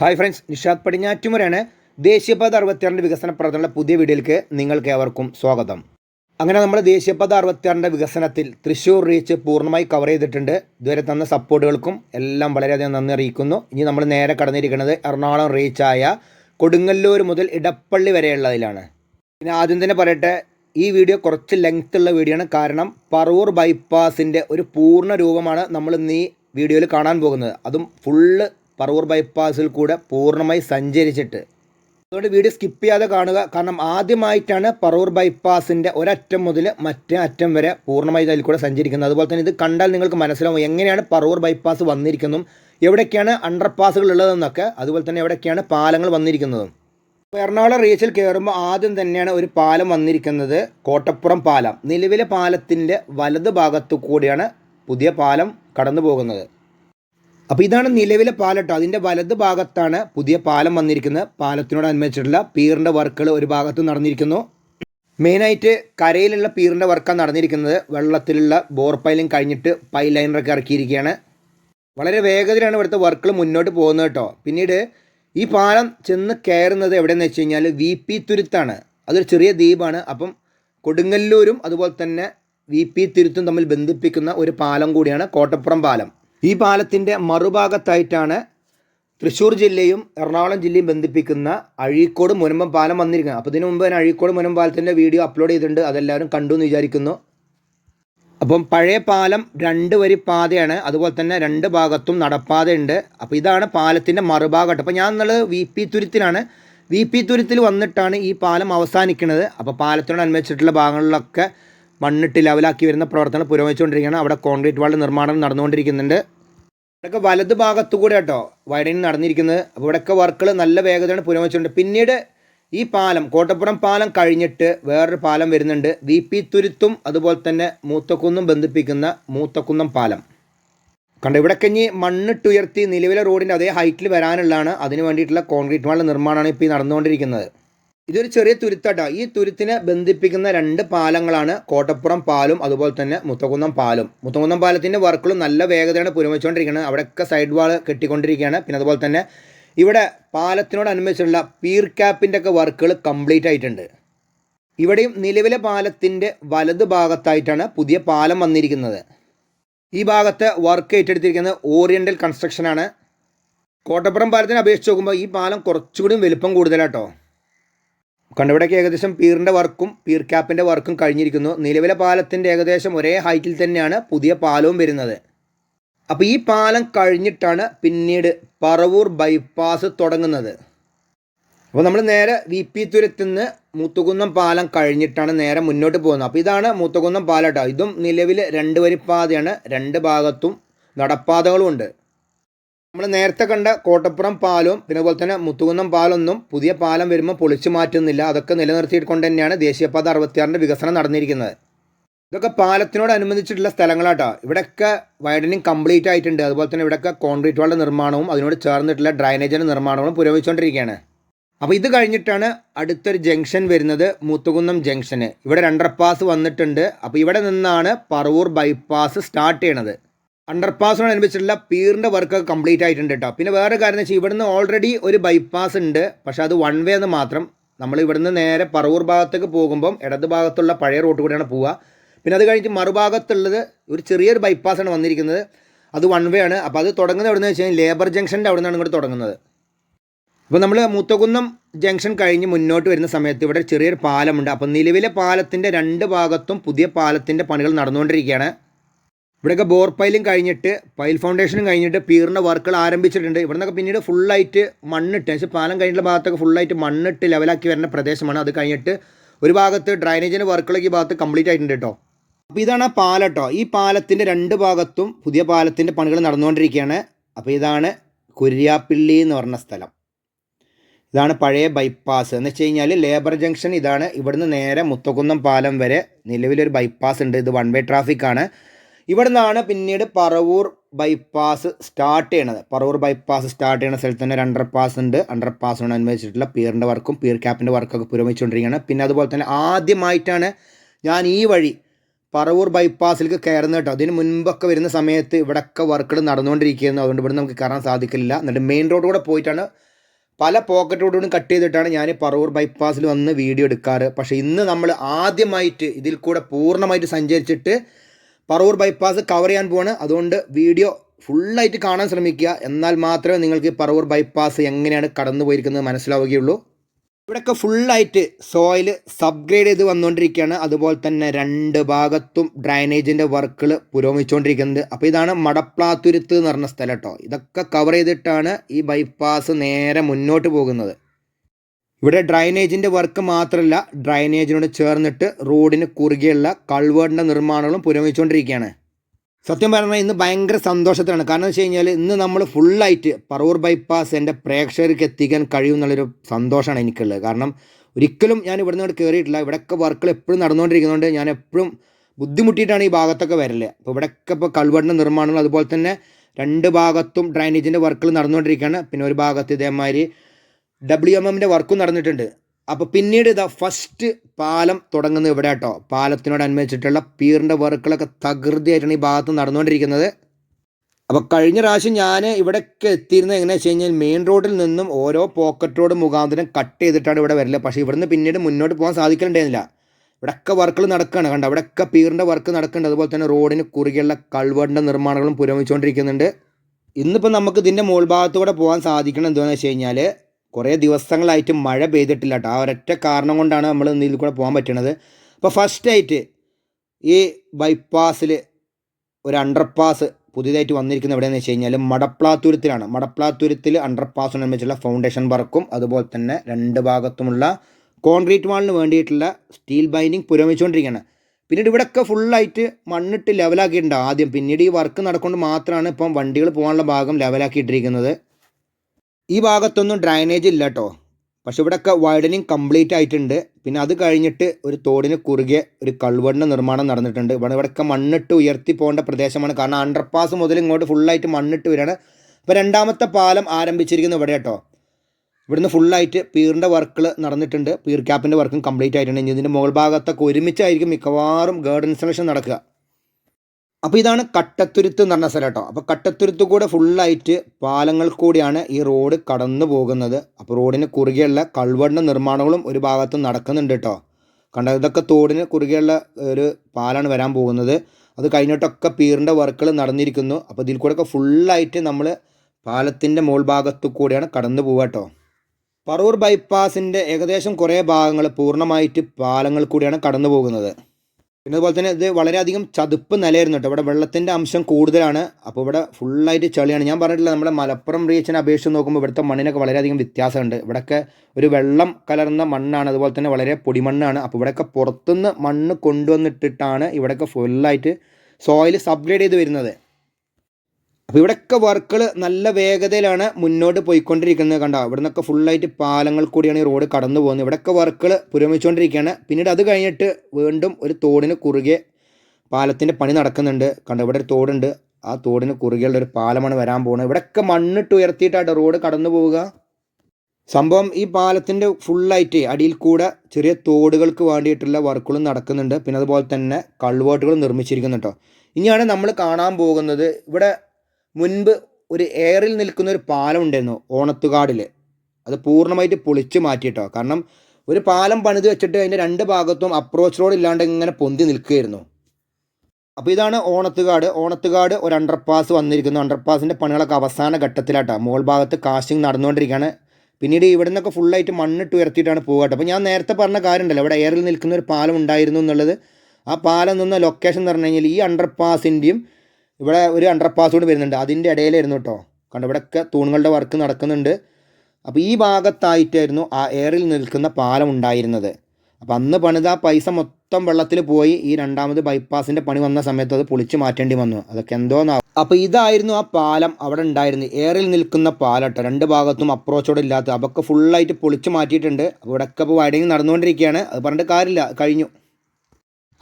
Hi friends Nishad പടിഞ്ഞാറ്റുമുരാണ് ദേശീയപാത അറുപത്തിയാറിന്റെ വികസന പ്രവർത്തനങ്ങളുടെ പുതിയ വീഡിയോയിലേക്ക് നിങ്ങൾക്ക് ഏവർക്കും സ്വാഗതം. അങ്ങനെ നമ്മൾ ദേശീയപാത അറുപത്തിയാറിന്റെ വികസനത്തിൽ തൃശ്ശൂർ റീച്ച് പൂർണമായി കവർ ചെയ്തിട്ടുണ്ട്. ഇതുവരെ തന്ന സപ്പോർട്ടുകൾക്കും എല്ലാം വളരെയധികം നന്ദി അറിയിക്കുന്നു. ഇനി നമ്മൾ നേരെ കടന്നിരിക്കുന്നത് എറണാകുളം റീച്ചായ കൊടുങ്ങല്ലൂർ മുതൽ ഇടപ്പള്ളി വരെയുള്ളതിലാണ്. പിന്നെ ആദ്യം തന്നെ പറയട്ടെ ഈ വീഡിയോ കുറച്ച് ലെങ്ത് ഉള്ള വീഡിയോ ആണ്. കാരണം പറവൂർ ബൈപ്പാസിന്റെ ഒരു പൂർണ രൂപമാണ് നമ്മൾ ഇന്ന് ഈ വീഡിയോയിൽ കാണാൻ പോകുന്നത്. അതും ഫുള്ള് പറവൂർ ബൈപ്പാസിൽ കൂടെ പൂർണമായി സഞ്ചരിച്ചിട്ട്. അതുകൊണ്ട് വീഡിയോ സ്കിപ്പ് ചെയ്യാതെ കാണുക. കാരണം ആദ്യമായിട്ടാണ് പറവൂർ ബൈപ്പാസിന്റെ ഒരറ്റം മുതൽ മറ്റേ അറ്റം വരെ പൂർണമായി അതിൽ കൂടെ സഞ്ചരിക്കുന്നത്. അതുപോലെ തന്നെ ഇത് കണ്ടാൽ നിങ്ങൾക്ക് മനസ്സിലാവും എങ്ങനെയാണ് പറവൂർ ബൈപ്പാസ് വന്നിരിക്കുന്നതും എവിടേക്കാണ് അണ്ടർപാസുകൾ ഉള്ളതെന്നൊക്കെ അതുപോലെ തന്നെ എവിടേക്കാണ് പാലങ്ങൾ വന്നിരിക്കുന്നതും. ഇപ്പോൾ എറണാകുളം റീച്ചിൽ കയറുമ്പോൾ ആദ്യം തന്നെയാണ് ഒരു പാലം വന്നിരിക്കുന്നത് കോട്ടപ്പുറം പാലം. നിലവിലെ പാലത്തിന്റെ വലത് ഭാഗത്തു കൂടിയാണ് പുതിയ പാലം കടന്നു പോകുന്നത് അപ്പോൾ ഇതാണ് നിലവിലെ പാലം കേട്ടോ അതിന്റെ വലത് ഭാഗത്താണ് പുതിയ പാലം വന്നിരിക്കുന്നത്. പാലത്തിനോട് അനുബന്ധിച്ചിട്ടുള്ള പീറിന്റെ വർക്കുകൾ ഒരു ഭാഗത്ത് നടന്നിരിക്കുന്നു. മെയിനായിട്ട് കരയിലുള്ള പീറിന്റെ വർക്കാണ് നടന്നിരിക്കുന്നത്. വെള്ളത്തിലുള്ള ബോർ പൈലിംഗ് കഴിഞ്ഞിട്ട് പൈ ലൈനറൊക്കെ ഇറക്കിയിരിക്കുകയാണ്. വളരെ വേഗതയിലാണ് ഇവിടുത്തെ വർക്കുകൾ മുന്നോട്ട് പോകുന്നത് കേട്ടോ. പിന്നീട് ഈ പാലം ചെന്ന് കയറുന്നത് എവിടെയെന്ന് വെച്ച് കഴിഞ്ഞാൽ വി പി തുരുത്താണ്. അതൊരു ചെറിയ ദ്വീപാണ്. അപ്പം കൊടുങ്ങല്ലൂരും അതുപോലെ തന്നെ വി പി തുരുത്തും തമ്മിൽ ബന്ധിപ്പിക്കുന്ന ഒരു പാലം കൂടിയാണ് കോട്ടപ്പുറം പാലം. ഈ പാലത്തിന്റെ മറുഭാഗത്തായിട്ടാണ് തൃശ്ശൂർ ജില്ലയും എറണാകുളം ജില്ലയും ബന്ധിപ്പിക്കുന്ന അഴീക്കോട് മുനമ്പം പാലം വന്നിരിക്കുന്നത്. അപ്പോൾ ഇതിനു മുമ്പ് തന്നെ അഴീക്കോട് മുനമ്പം പാലത്തിന്റെ വീഡിയോ അപ്ലോഡ് ചെയ്തിട്ടുണ്ട്. അതെല്ലാവരും കണ്ടു എന്ന് വിചാരിക്കുന്നു. അപ്പം പഴയ പാലം രണ്ട് വരി പാതയാണ്. അതുപോലെ തന്നെ രണ്ട് ഭാഗത്തും നടപ്പാതയുണ്ട്. അപ്പോൾ ഇതാണ് പാലത്തിന്റെ മറുഭാഗം അപ്പോൾ ഞാൻ ഇന്നലെ വി പി തുരുത്തിലാണ്. വി പി തുരുത്തിൽ വന്നിട്ടാണ് ഈ പാലം അവസാനിക്കുന്നത്. അപ്പോൾ പാലത്തിനോട് അനുബന്ധിച്ചിട്ടുള്ള ഭാഗങ്ങളിലൊക്കെ മണ്ണിട്ട് ലെവലാക്കി വരുന്ന പ്രവർത്തനം പുരോഗമിച്ചുകൊണ്ടിരിക്കുകയാണ്. അവിടെ കോൺക്രീറ്റ് വാളിന്റെ നിർമ്മാണം നടന്നുകൊണ്ടിരിക്കുന്നുണ്ട്. ഇവിടെയൊക്കെ വലത് ഭാഗത്തു കൂടെ കേട്ടോ വയഡിങ് നടന്നിരിക്കുന്നത്. അപ്പോൾ ഇവിടെയൊക്കെ വർക്കുകൾ നല്ല വേഗതയാണ് പുരോഗമിച്ചുകൊണ്ട് പിന്നീട് ഈ പാലം കോട്ടപ്പുറം പാലം കഴിഞ്ഞിട്ട് വേറൊരു പാലം വരുന്നുണ്ട്. വി പി തുരുത്തും അതുപോലെ തന്നെ മൂത്തക്കുന്നും ബന്ധിപ്പിക്കുന്ന മൂത്തക്കുന്നം പാലം. കണ്ടോ ഇവിടെ കഴിഞ്ഞ് മണ്ണിട്ടുയർത്തി നിലവിലെ റോഡിന്റെ അതേ ഹൈറ്റിൽ വരാനുള്ളതാണ്. അതിന് വേണ്ടിയിട്ടുള്ള കോൺക്രീറ്റ് വാളിന്റെ നിർമ്മാണമാണ് ഇപ്പോൾ ഈ നടന്നുകൊണ്ടിരിക്കുന്നത്. ഇതൊരു ചെറിയ തുരുത്താട്ടോ. ഈ തുരുത്തിനെ ബന്ധിപ്പിക്കുന്ന രണ്ട് പാലങ്ങളാണ് കോട്ടപ്പുറം പാലും അതുപോലെ തന്നെ മുത്തകുന്നം പാലും. മുത്തകുന്നം പാലത്തിന്റെ വർക്കുകളും നല്ല വേഗതയാണ് പുരോഗമിച്ചുകൊണ്ടിരിക്കുന്നത് അവിടെയൊക്കെ സൈഡ് വാൾ കെട്ടിക്കൊണ്ടിരിക്കുകയാണ്. പിന്നെ അതുപോലെ തന്നെ ഇവിടെ പാലത്തിനോടനുബന്ധിച്ചുള്ള പീർ ക്യാപ്പിന്റെ ഒക്കെ വർക്കുകൾ കംപ്ലീറ്റ് ആയിട്ടുണ്ട്. ഇവിടെയും നിലവിലെ പാലത്തിന്റെ വലത് ഭാഗത്തായിട്ടാണ് പുതിയ പാലം വന്നിരിക്കുന്നത്. ഈ ഭാഗത്ത് വർക്ക് ഏറ്റെടുത്തിരിക്കുന്നത് ഓറിയന്റൽ കൺസ്ട്രക്ഷനാണ് കോട്ടപ്പുറം പാലത്തിനെ അപേക്ഷിച്ച് നോക്കുമ്പോൾ ഈ പാലം കുറച്ചുകൂടി വലുപ്പം കൂടുതലാട്ടോ. കണ്ടിവിടേക്ക് ഏകദേശം പീറിന്റെ വർക്കും പീർ ക്യാപ്പിന്റെ വർക്കും കഴിഞ്ഞിരിക്കുന്നു. നിലവിലെ പാലത്തിന്റെ ഏകദേശം ഒരേ ഹൈറ്റിൽ തന്നെയാണ് പുതിയ പാലവും വരുന്നത്. അപ്പോൾ ഈ പാലം കഴിഞ്ഞിട്ടാണ് പിന്നീട് പറവൂർ ബൈപ്പാസ് തുടങ്ങുന്നത്. അപ്പോൾ നമ്മൾ നേരെ വി പി തുരത്തു നിന്ന് മൂത്തുകുന്നം പാലം കഴിഞ്ഞിട്ടാണ് നേരെ മുന്നോട്ട് പോകുന്നത്. അപ്പോൾ ഇതാണ് മൂത്തുകുന്നം പാലം കേട്ടോ. ഇതും നിലവിൽ രണ്ട് വരിപ്പാതയാണ്. രണ്ട് ഭാഗത്തും നടപ്പാതകളും ഉണ്ട് നമ്മൾ നേരത്തെ കണ്ട കോട്ടപ്പുറം പാലവും പിന്നെ അതുപോലെ തന്നെ മുത്തുകുന്നം പാലൊന്നും പുതിയ പാലം വരുമ്പോൾ പൊളിച്ചു മാറ്റുന്നില്ല. അതൊക്കെ നിലനിർത്തിക്കൊണ്ട് തന്നെയാണ് ദേശീയപാത അറുപത്തിയാറിന്റെ വികസനം നടന്നിരിക്കുന്നത്. ഇതൊക്കെ പാലത്തിനോടനുബന്ധിച്ചിട്ടുള്ള സ്ഥലങ്ങളാട്ടോ. ഇവിടെയൊക്കെ വൈഡനിങ് കംപ്ലീറ്റ് ആയിട്ടുണ്ട്. അതുപോലെ തന്നെ ഇവിടെയൊക്കെ കോൺക്രീറ്റ് വാളിന്റെ നിർമ്മാണവും അതിനോട് ചേർന്നിട്ടുള്ള ഡ്രൈനേജിന്റെ നിർമ്മാണവും പുരോഗമിച്ചുകൊണ്ടിരിക്കുകയാണ് അപ്പോൾ ഇത് കഴിഞ്ഞിട്ടാണ് അടുത്തൊരു ജംഗ്ഷൻ വരുന്നത് മൂത്തുകുന്നം ജംഗ്ഷന്. ഇവിടെ രണ്ടര അണ്ടർപാസ് വന്നിട്ടുണ്ട്. അപ്പോൾ ഇവിടെ നിന്നാണ് പറവൂർ ബൈപ്പാസ് സ്റ്റാർട്ട് ചെയ്യണത്. അണ്ടർപാസിനോടനുബന്ധിച്ചിട്ടുള്ള പീറിന്റെ വർക്ക് കംപ്ലീറ്റ് ആയിട്ടുണ്ട് കേട്ടോ പിന്നെ വേറെ കാര്യം എന്ന് വെച്ചാൽ ഇവിടുന്ന് ഓൾറെഡി ഒരു ബൈപ്പാസ് ഉണ്ട്. പക്ഷേ അത് വൺ വേ എന്ന് മാത്രം. നമ്മൾ ഇവിടുന്ന് നേരെ പറവൂർ ഭാഗത്തേക്ക് പോകുമ്പം ഇടത് ഭാഗത്തുള്ള പഴയ റോട്ട് കൂടിയാണ് പോവുക. പിന്നെ അത് കഴിഞ്ഞ് മറുഭാഗത്തുള്ളത് ഒരു ചെറിയൊരു ബൈപ്പാസാണ് വന്നിരിക്കുന്നത്. അത് വൺ വേ ആണ്. അപ്പോൾ അത് തുടങ്ങുന്നത് എവിടെ നിന്ന് വെച്ച് കഴിഞ്ഞാൽ ലേബർ ജംഗ്ഷന്റെ അവിടെ നിന്നാണ് ഇങ്ങോട്ട് തുടങ്ങുന്നത്. അപ്പോൾ നമ്മൾ മുത്തകുന്നം ജംഗ്ഷൻ കഴിഞ്ഞ് മുന്നോട്ട് വരുന്ന സമയത്ത് ഇവിടെ ചെറിയൊരു പാലമുണ്ട്. അപ്പോൾ നിലവിലെ പാലത്തിന്റെ രണ്ട് ഭാഗത്തും പുതിയ പാലത്തിന്റെ പണികൾ നടന്നുകൊണ്ടിരിക്കുകയാണ്. ഇവിടെയൊക്കെ ബോർ പൈലും കഴിഞ്ഞിട്ട് പൈൽ ഫൗണ്ടേഷനും കഴിഞ്ഞിട്ട് പീറിന്റെ വർക്കുകൾ ആരംഭിച്ചിട്ടുണ്ട്. ഇവിടെ നിന്നൊക്കെ പിന്നീട് ഫുള്ളായിട്ട് മണ്ണിട്ട് പാലം കഴിഞ്ഞിട്ടുള്ള ഭാഗത്തൊക്കെ ഫുള്ളായിട്ട് മണ്ണിട്ട് ലെവലാക്കി വരുന്ന പ്രദേശമാണ്. അത് കഴിഞ്ഞിട്ട് ഒരു ഭാഗത്ത് ഡ്രൈനേജിന്റെ വർക്കുകളൊക്കെ ഭാഗത്ത് കംപ്ലീറ്റ് ആയിട്ടുണ്ട് കേട്ടോ അപ്പോൾ ഇതാണ് ആ പാലം കേട്ടോ ഈ പാലത്തിന്റെ രണ്ട് ഭാഗത്തും പുതിയ പാലത്തിന്റെ പണികൾ നടന്നുകൊണ്ടിരിക്കുകയാണ്. അപ്പോൾ ഇതാണ് കുര്യാപ്പിള്ളി എന്ന് പറഞ്ഞ സ്ഥലം. ഇതാണ് പഴയ ബൈപ്പാസ് എന്ന് വെച്ച് കഴിഞ്ഞാൽ ലേബർ ജംഗ്ഷൻ ഇതാണ്. ഇവിടുന്ന് നേരെ മുത്തക്കുന്നം പാലം വരെ നിലവിലൊരു ബൈപ്പാസ് ഉണ്ട്. ഇത് വൺ വേ ട്രാഫിക് ആണ്. ഇവിടെ നിന്നാണ് പിന്നീട് പറവൂർ ബൈപ്പാസ് സ്റ്റാർട്ട് ചെയ്യണത്. പറവൂർ ബൈപ്പാസ് സ്റ്റാർട്ട് ചെയ്യുന്ന സ്ഥലത്ത് തന്നെ ഒരു അണ്ടർ പാസ് ഉണ്ട്. അണ്ടർ പാസിനോട് അനുവദിച്ചിട്ടുള്ള പിയറിന്റെ വർക്കും പിയർ ക്യാപ്പിന്റെ വർക്കൊക്കെ പുരോഗമിച്ചുകൊണ്ടിരിക്കുകയാണ്. പിന്നെ അതുപോലെ തന്നെ ആദ്യമായിട്ടാണ് ഞാൻ ഈ വഴി പറവൂർ ബൈപ്പാസിലേക്ക് കയറുന്നത് കേട്ടോ. അതിന് മുൻപൊക്കെ വരുന്ന സമയത്ത് ഇവിടെയൊക്കെ വർക്കുകൾ നടന്നുകൊണ്ടിരിക്കുന്നു അതുകൊണ്ട് ഇവിടെ നമുക്ക് കയറാൻ സാധിക്കില്ല എന്നിട്ട് മെയിൻ റോഡ് കൂടെ പോയിട്ടാണ് പല പോക്കറ്റ് റോഡുകളും കട്ട് ചെയ്തിട്ടാണ് ഞാൻ പറവൂർ ബൈപ്പാസിൽ വന്ന് വീഡിയോ എടുക്കാറ്. പക്ഷേ ഇന്ന് നമ്മൾ ആദ്യമായിട്ട് ഇതിൽ കൂടെ പൂർണമായിട്ട് സഞ്ചരിച്ചിട്ട് പറവൂർ ബൈപ്പാസ് കവർ ചെയ്യാൻ പോവാണ്. അതുകൊണ്ട് വീഡിയോ ഫുള്ളായിട്ട് കാണാൻ ശ്രമിക്കുക. എന്നാൽ മാത്രമേ നിങ്ങൾക്ക് പറവൂർ ബൈപ്പാസ് എങ്ങനെയാണ് കടന്നു പോയിരിക്കുന്നത് മനസ്സിലാവുകയുള്ളൂ. ഇവിടെയൊക്കെ ഫുള്ളായിട്ട് സോയിൽ സബ്ഗ്രേഡ് ചെയ്ത് വന്നുകൊണ്ടിരിക്കുകയാണ്. അതുപോലെ തന്നെ രണ്ട് ഭാഗത്തും ഡ്രൈനേജിന്റെ വർക്കുകൾ പുരോഗമിച്ചുകൊണ്ടിരിക്കുന്നത് അപ്പോൾ ഇതാണ് മടപ്ലാത്തുരുത്ത് എന്ന് പറഞ്ഞ സ്ഥലം കേട്ടോ. ഇതൊക്കെ കവർ ചെയ്തിട്ടാണ് ഈ ബൈപ്പാസ് നേരെ മുന്നോട്ട് പോകുന്നത്. ഇവിടെ ഡ്രൈനേജിന്റെ വർക്ക് മാത്രമല്ല ഡ്രൈനേജിനോട് ചേർന്നിട്ട് റോഡിന് കുറുകെയുള്ള കൾവേർഡിന്റെ നിർമ്മാണങ്ങളും പുരോഗമിച്ചുകൊണ്ടിരിക്കുകയാണ്. സത്യം പറഞ്ഞാൽ ഇന്ന് ഭയങ്കര സന്തോഷത്തിലാണ്. കാരണം എന്ന് വെച്ച് കഴിഞ്ഞാൽ ഇന്ന് നമ്മൾ ഫുള്ളായിട്ട് പറവൂർ ബൈപ്പാസ് എന്റെ പ്രേക്ഷകർക്ക് എത്തിക്കാൻ കഴിയും എന്നുള്ളൊരു സന്തോഷമാണ് എനിക്കുള്ളത്. കാരണം ഒരിക്കലും ഞാൻ ഇവിടെ നിന്ന് കയറിയിട്ടില്ല ഇവിടെയൊക്കെ വർക്കുകൾ എപ്പോഴും നടന്നുകൊണ്ടിരിക്കുന്നതുകൊണ്ട് ഞാൻ എപ്പോഴും ബുദ്ധിമുട്ടിയിട്ടാണ് ഈ ഭാഗത്തൊക്കെ വരൽ. അപ്പോൾ ഇവിടെയൊക്കെ ഇപ്പോൾ കൾവടിന്റെ നിർമ്മാണങ്ങൾ അതുപോലെ തന്നെ രണ്ട് ഭാഗത്തും ഡ്രൈനേജിന്റെ വർക്കുകൾ നടന്നുകൊണ്ടിരിക്കുകയാണ്. പിന്നെ ഒരു ഭാഗത്ത് ഇതേമാതിരി ഡബ്ല്യു എം എമ്മിന്റെ വർക്കും നടന്നിട്ടുണ്ട്. അപ്പോൾ പിന്നീട് ഇതാ ഫസ്റ്റ് പാലം തുടങ്ങുന്നത് ഇവിടെ കേട്ടോ പാലത്തിനോടനുബന്ധിച്ചിട്ടുള്ള പീറിന്റെ വർക്കുകളൊക്കെ തകൃതിയായിട്ടാണ് ഈ ഭാഗത്ത് നടന്നുകൊണ്ടിരിക്കുന്നത്. അപ്പോൾ കഴിഞ്ഞ പ്രാവശ്യം ഞാൻ ഇവിടെയൊക്കെ എത്തിയിരുന്നത് എങ്ങനെയാണെന്ന് വെച്ച് കഴിഞ്ഞാൽ മെയിൻ റോഡിൽ നിന്നും ഓരോ പോക്കറ്റ് റോഡ് മുഖാന്തരം കട്ട് ചെയ്തിട്ടാണ് ഇവിടെ വരില്ല പക്ഷേ ഇവിടുന്ന് പിന്നീട് മുന്നോട്ട് പോകാൻ സാധിക്കലുണ്ടായിരുന്നില്ല. ഇവിടെയൊക്കെ വർക്കുകൾ നടക്കുകയാണ് കണ്ടോ? അവിടെയൊക്കെ പീറിന്റെ വർക്ക് നടക്കുന്നുണ്ട്. അതുപോലെ തന്നെ റോഡിന് കുറുകെയുള്ള കൾവേഡിന്റെ നിർമ്മാണങ്ങളും പുരോഗമിച്ചുകൊണ്ടിരിക്കുന്നുണ്ട്. ഇന്നിപ്പോൾ നമുക്ക് ഇതിന്റെ മുകൾ ഭാഗത്തൂടെ പോകാൻ സാധിക്കണം എന്താണെന്ന് വെച്ച് കഴിഞ്ഞാൽ കുറേ ദിവസങ്ങളായിട്ട് മഴ പെയ്തിട്ടില്ല കേട്ടോ ആ ഒരൊറ്റ കാരണം കൊണ്ടാണ് നമ്മൾ ഇതിൽ കൂടെ പോകാൻ പറ്റണത്. അപ്പോൾ ഫസ്റ്റായിട്ട് ഈ ബൈപ്പാസിൽ ഒരു അണ്ടർപാസ് പുതിയതായിട്ട് വന്നിരിക്കുന്നത് എവിടെയെന്ന് വെച്ച് കഴിഞ്ഞാൽ മടപ്പ്ളാത്തൂരത്തിലാണ് മടപ്പ്ളാത്തൂരത്തിൽ അണ്ടർപാസ് നിർമ്മിച്ചുള്ള ഫൗണ്ടേഷൻ വർക്കും അതുപോലെ തന്നെ രണ്ട് ഭാഗത്തുമുള്ള കോൺക്രീറ്റ് വാളിന് വേണ്ടിയിട്ടുള്ള സ്റ്റീൽ ബൈൻഡിങ് പുരോഗമിച്ചുകൊണ്ടിരിക്കുകയാണ്. പിന്നീട് ഇവിടെയൊക്കെ ഫുള്ളായിട്ട് മണ്ണിട്ട് ലെവലാക്കിയിട്ടുണ്ട് ആദ്യം. പിന്നീട് ഈ വർക്ക് നടക്കൊണ്ട് മാത്രമാണ് ഇപ്പം വണ്ടികൾ പോകാനുള്ള ഭാഗം ലെവലാക്കിയിട്ടിരിക്കുന്നത്. ഈ ഭാഗത്തൊന്നും ഡ്രൈനേജ് ഇല്ല കേട്ടോ പക്ഷെ ഇവിടെയൊക്കെ വൈഡനിങ് കംപ്ലീറ്റ് ആയിട്ടുണ്ട്. പിന്നെ അത് കഴിഞ്ഞിട്ട് ഒരു തോടിന് കുറുകെ ഒരു കൾവടിന്റെ നിർമ്മാണം നടന്നിട്ടുണ്ട്. ഇവിടെ ഇവിടെയൊക്കെ മണ്ണിട്ട് ഉയർത്തി പോകേണ്ട പ്രദേശമാണ്. കാരണം അണ്ടർപാസ് മുതൽ ഇങ്ങോട്ട് ഫുള്ളായിട്ട് മണ്ണിട്ട് വരികയാണ്. ഇപ്പോൾ രണ്ടാമത്തെ പാലം ആരംഭിച്ചിരിക്കുന്നത് ഇവിടെ കേട്ടോ ഇവിടുന്ന് ഫുള്ളായിട്ട് പീറിന്റെ വർക്കുകൾ നടന്നിട്ടുണ്ട്. പീർ ക്യാപ്പിന്റെ വർക്കും കംപ്ലീറ്റ് ആയിട്ടുണ്ട്. ഇനി ഇതിന്റെ മുകൾ ഭാഗത്തൊക്കെ ഒരുമിച്ചായിരിക്കും മിക്കവാറും ഗേർഡ് ഇൻസ്റ്റലേഷൻ നടക്കുക. അപ്പോൾ ഇതാണ് കട്ടത്തുരുത്ത് എന്ന് പറഞ്ഞ സ്ഥലം കേട്ടോ. അപ്പോൾ കട്ടത്തുരുത്ത് കൂടെ ഫുള്ളായിട്ട് പാലങ്ങൾ കൂടിയാണ് ഈ റോഡ് കടന്നു പോകുന്നത്. അപ്പോൾ റോഡിന് കുറുകെയുള്ള കൾവടിന്റെ നിർമ്മാണങ്ങളും ഒരു ഭാഗത്ത് നടക്കുന്നുണ്ട് കേട്ടോ. കണ്ട ഇതൊക്കെ തോടിന് കുറുകെയുള്ള ഒരു പാലാണ് വരാൻ പോകുന്നത്. അത് കഴിഞ്ഞിട്ടൊക്കെ പീറിന്റെ വർക്കുകൾ നടന്നിരിക്കുന്നു. അപ്പോൾ ഇതിൽ കൂടെയൊക്കെ ഫുള്ളായിട്ട് നമ്മൾ പാലത്തിന്റെ മുകൾ ഭാഗത്തു കൂടിയാണ് കടന്നു പോവുക കേട്ടോ. പറവൂർ ബൈപ്പാസിന്റെ ഏകദേശം കുറേ ഭാഗങ്ങൾ പൂർണമായിട്ട് പാലങ്ങൾ കൂടിയാണ് കടന്നു പോകുന്നത്. പിന്നെ അതുപോലെ തന്നെ ഇത് വളരെയധികം ചതുപ്പ് നിലയായിരുന്നു കേട്ടോ. ഇവിടെ വെള്ളത്തിന്റെ അംശം കൂടുതലാണ്. അപ്പോൾ ഇവിടെ ഫുള്ളായിട്ട് ചളിയാണ്. ഞാൻ പറഞ്ഞിട്ടില്ല നമ്മുടെ മലപ്പുറം റീച്ചിനെ അപേക്ഷിച്ച് നോക്കുമ്പോൾ ഇവിടുത്തെ മണ്ണിനൊക്കെ വളരെയധികം വ്യത്യാസമുണ്ട്. ഇവിടെയൊക്കെ ഒരു വെള്ളം കലർന്ന മണ്ണാണ്. അതുപോലെ തന്നെ വളരെ പൊടിമണ്ണാണ്. അപ്പോൾ ഇവിടെയൊക്കെ പുറത്തുനിന്ന് മണ്ണ് കൊണ്ടുവന്നിട്ടിട്ടാണ് ഇവിടെയൊക്കെ ഫുള്ളായിട്ട് സോയിൽ സബ്ഗ്രേഡ് ചെയ്ത് വരുന്നത്. അപ്പോൾ ഇവിടെയൊക്കെ വർക്കുകൾ നല്ല വേഗതയിലാണ് മുന്നോട്ട് പോയിക്കൊണ്ടിരിക്കുന്നത് കണ്ടോ? ഇവിടെ നിന്നൊക്കെ ഫുള്ളായിട്ട് പാലങ്ങൾ കൂടിയാണ് ഈ റോഡ് കടന്നു പോകുന്നത്. ഇവിടെയൊക്കെ വർക്കുകൾ പുരോഗമിച്ചുകൊണ്ടിരിക്കുകയാണ്. പിന്നീട് അത് കഴിഞ്ഞിട്ട് വീണ്ടും ഒരു തോടിന് കുറുകെ പാലത്തിന്റെ പണി നടക്കുന്നുണ്ട്. കണ്ടോ ഇവിടെ ഒരു തോടുണ്ട്. ആ തോടിന് കുറുകെയുള്ള ഒരു പാലമാണ് വരാൻ പോകുന്നത്. ഇവിടെയൊക്കെ മണ്ണിട്ട് ഉയർത്തിയിട്ടാണ് റോഡ് കടന്നു പോവുക. സംഭവം ഈ പാലത്തിന്റെ ഫുള്ളായിട്ട് അടിയിൽ കൂടെ ചെറിയ തോടുകൾക്ക് വേണ്ടിയിട്ടുള്ള വർക്കുകളും നടക്കുന്നുണ്ട്. പിന്നെ അതുപോലെ തന്നെ കൾവേട്ടുകളും നിർമ്മിച്ചിരിക്കുന്നു കേട്ടോ ഇനിയാണ് നമ്മൾ കാണാൻ പോകുന്നത്. ഇവിടെ മുൻപ് ഒരു എയറിൽ നിൽക്കുന്ന ഒരു പാലം ഉണ്ടായിരുന്നു ഓണത്തുകാടിൽ അത് പൂർണമായിട്ട് പൊളിച്ചു മാറ്റിയിട്ടോ. കാരണം ഒരു പാലം പണിത് വെച്ചിട്ട് അതിന്റെ രണ്ട് ഭാഗത്തും അപ്രോച്ച് റോഡ് ഇല്ലാണ്ട് ഇങ്ങനെ പൊന്തി നിൽക്കുകയായിരുന്നു. അപ്പോൾ ഇതാണ് ഓണത്തുകാട്. ഓണത്തുകാട് ഒരു അണ്ടർപാസ് വന്നിരിക്കുന്നു. അണ്ടർപാസിന്റെ പണികളൊക്കെ അവസാന ഘട്ടത്തിലാട്ടോ. മുകൾ ഭാഗത്ത് കാസ്റ്റിംഗ് നടന്നുകൊണ്ടിരിക്കുകയാണ്. പിന്നീട് ഇവിടെ നിന്നൊക്കെ ഫുള്ളായിട്ട് മണ്ണിട്ട് ഉയർത്തിയിട്ടാണ് പോകട്ടെ അപ്പോൾ ഞാൻ നേരത്തെ പറഞ്ഞ കാര്യമുണ്ടല്ലോ. ഇവിടെ എയറിൽ നിൽക്കുന്ന ഒരു പാലം ഉണ്ടായിരുന്നു എന്നുള്ളത്. ആ പാലം നിന്ന ലൊക്കേഷൻ എന്ന് പറഞ്ഞു കഴിഞ്ഞാൽ ഈ അണ്ടർപാസിന്റെയും ഇവിടെ ഒരു അണ്ടർപാസ് കൂടി വരുന്നുണ്ട്. അതിന്റെ ഇടയിലായിരുന്നു കേട്ടോ. കണ്ടോ ഇവിടെയൊക്കെ തൂണുകളുടെ വർക്ക് നടക്കുന്നുണ്ട്. അപ്പോൾ ഈ ഭാഗത്തായിട്ടായിരുന്നു ആ എയറിൽ നിൽക്കുന്ന പാലം ഉണ്ടായിരുന്നത്. അപ്പോൾ അന്ന് പണിത പൈസ മൊത്തം വെള്ളത്തിൽ പോയി ഈ രണ്ടാമത് ബൈപ്പാസിന്റെ പണി വന്ന സമയത്ത് അത് പൊളിച്ച് മാറ്റേണ്ടി വന്നു. അതൊക്കെ എന്തോന്നാവും അപ്പോൾ ഇതായിരുന്നു ആ പാലം അവിടെ ഉണ്ടായിരുന്നു എയറിൽ നിൽക്കുന്ന പാലട്ടോ രണ്ട് ഭാഗത്തും അപ്രോച്ചോടെ ഇല്ലാത്ത അതൊക്കെ ഫുള്ളായിട്ട് പൊളിച്ച് മാറ്റിയിട്ടുണ്ട്. അപ്പോൾ ഇവിടെയൊക്കെ ഇപ്പോൾ വൈഡിങ് നടന്നുകൊണ്ടിരിക്കുകയാണ്. അത് പറഞ്ഞിട്ട് കാര്യമില്ല. കഴിഞ്ഞു.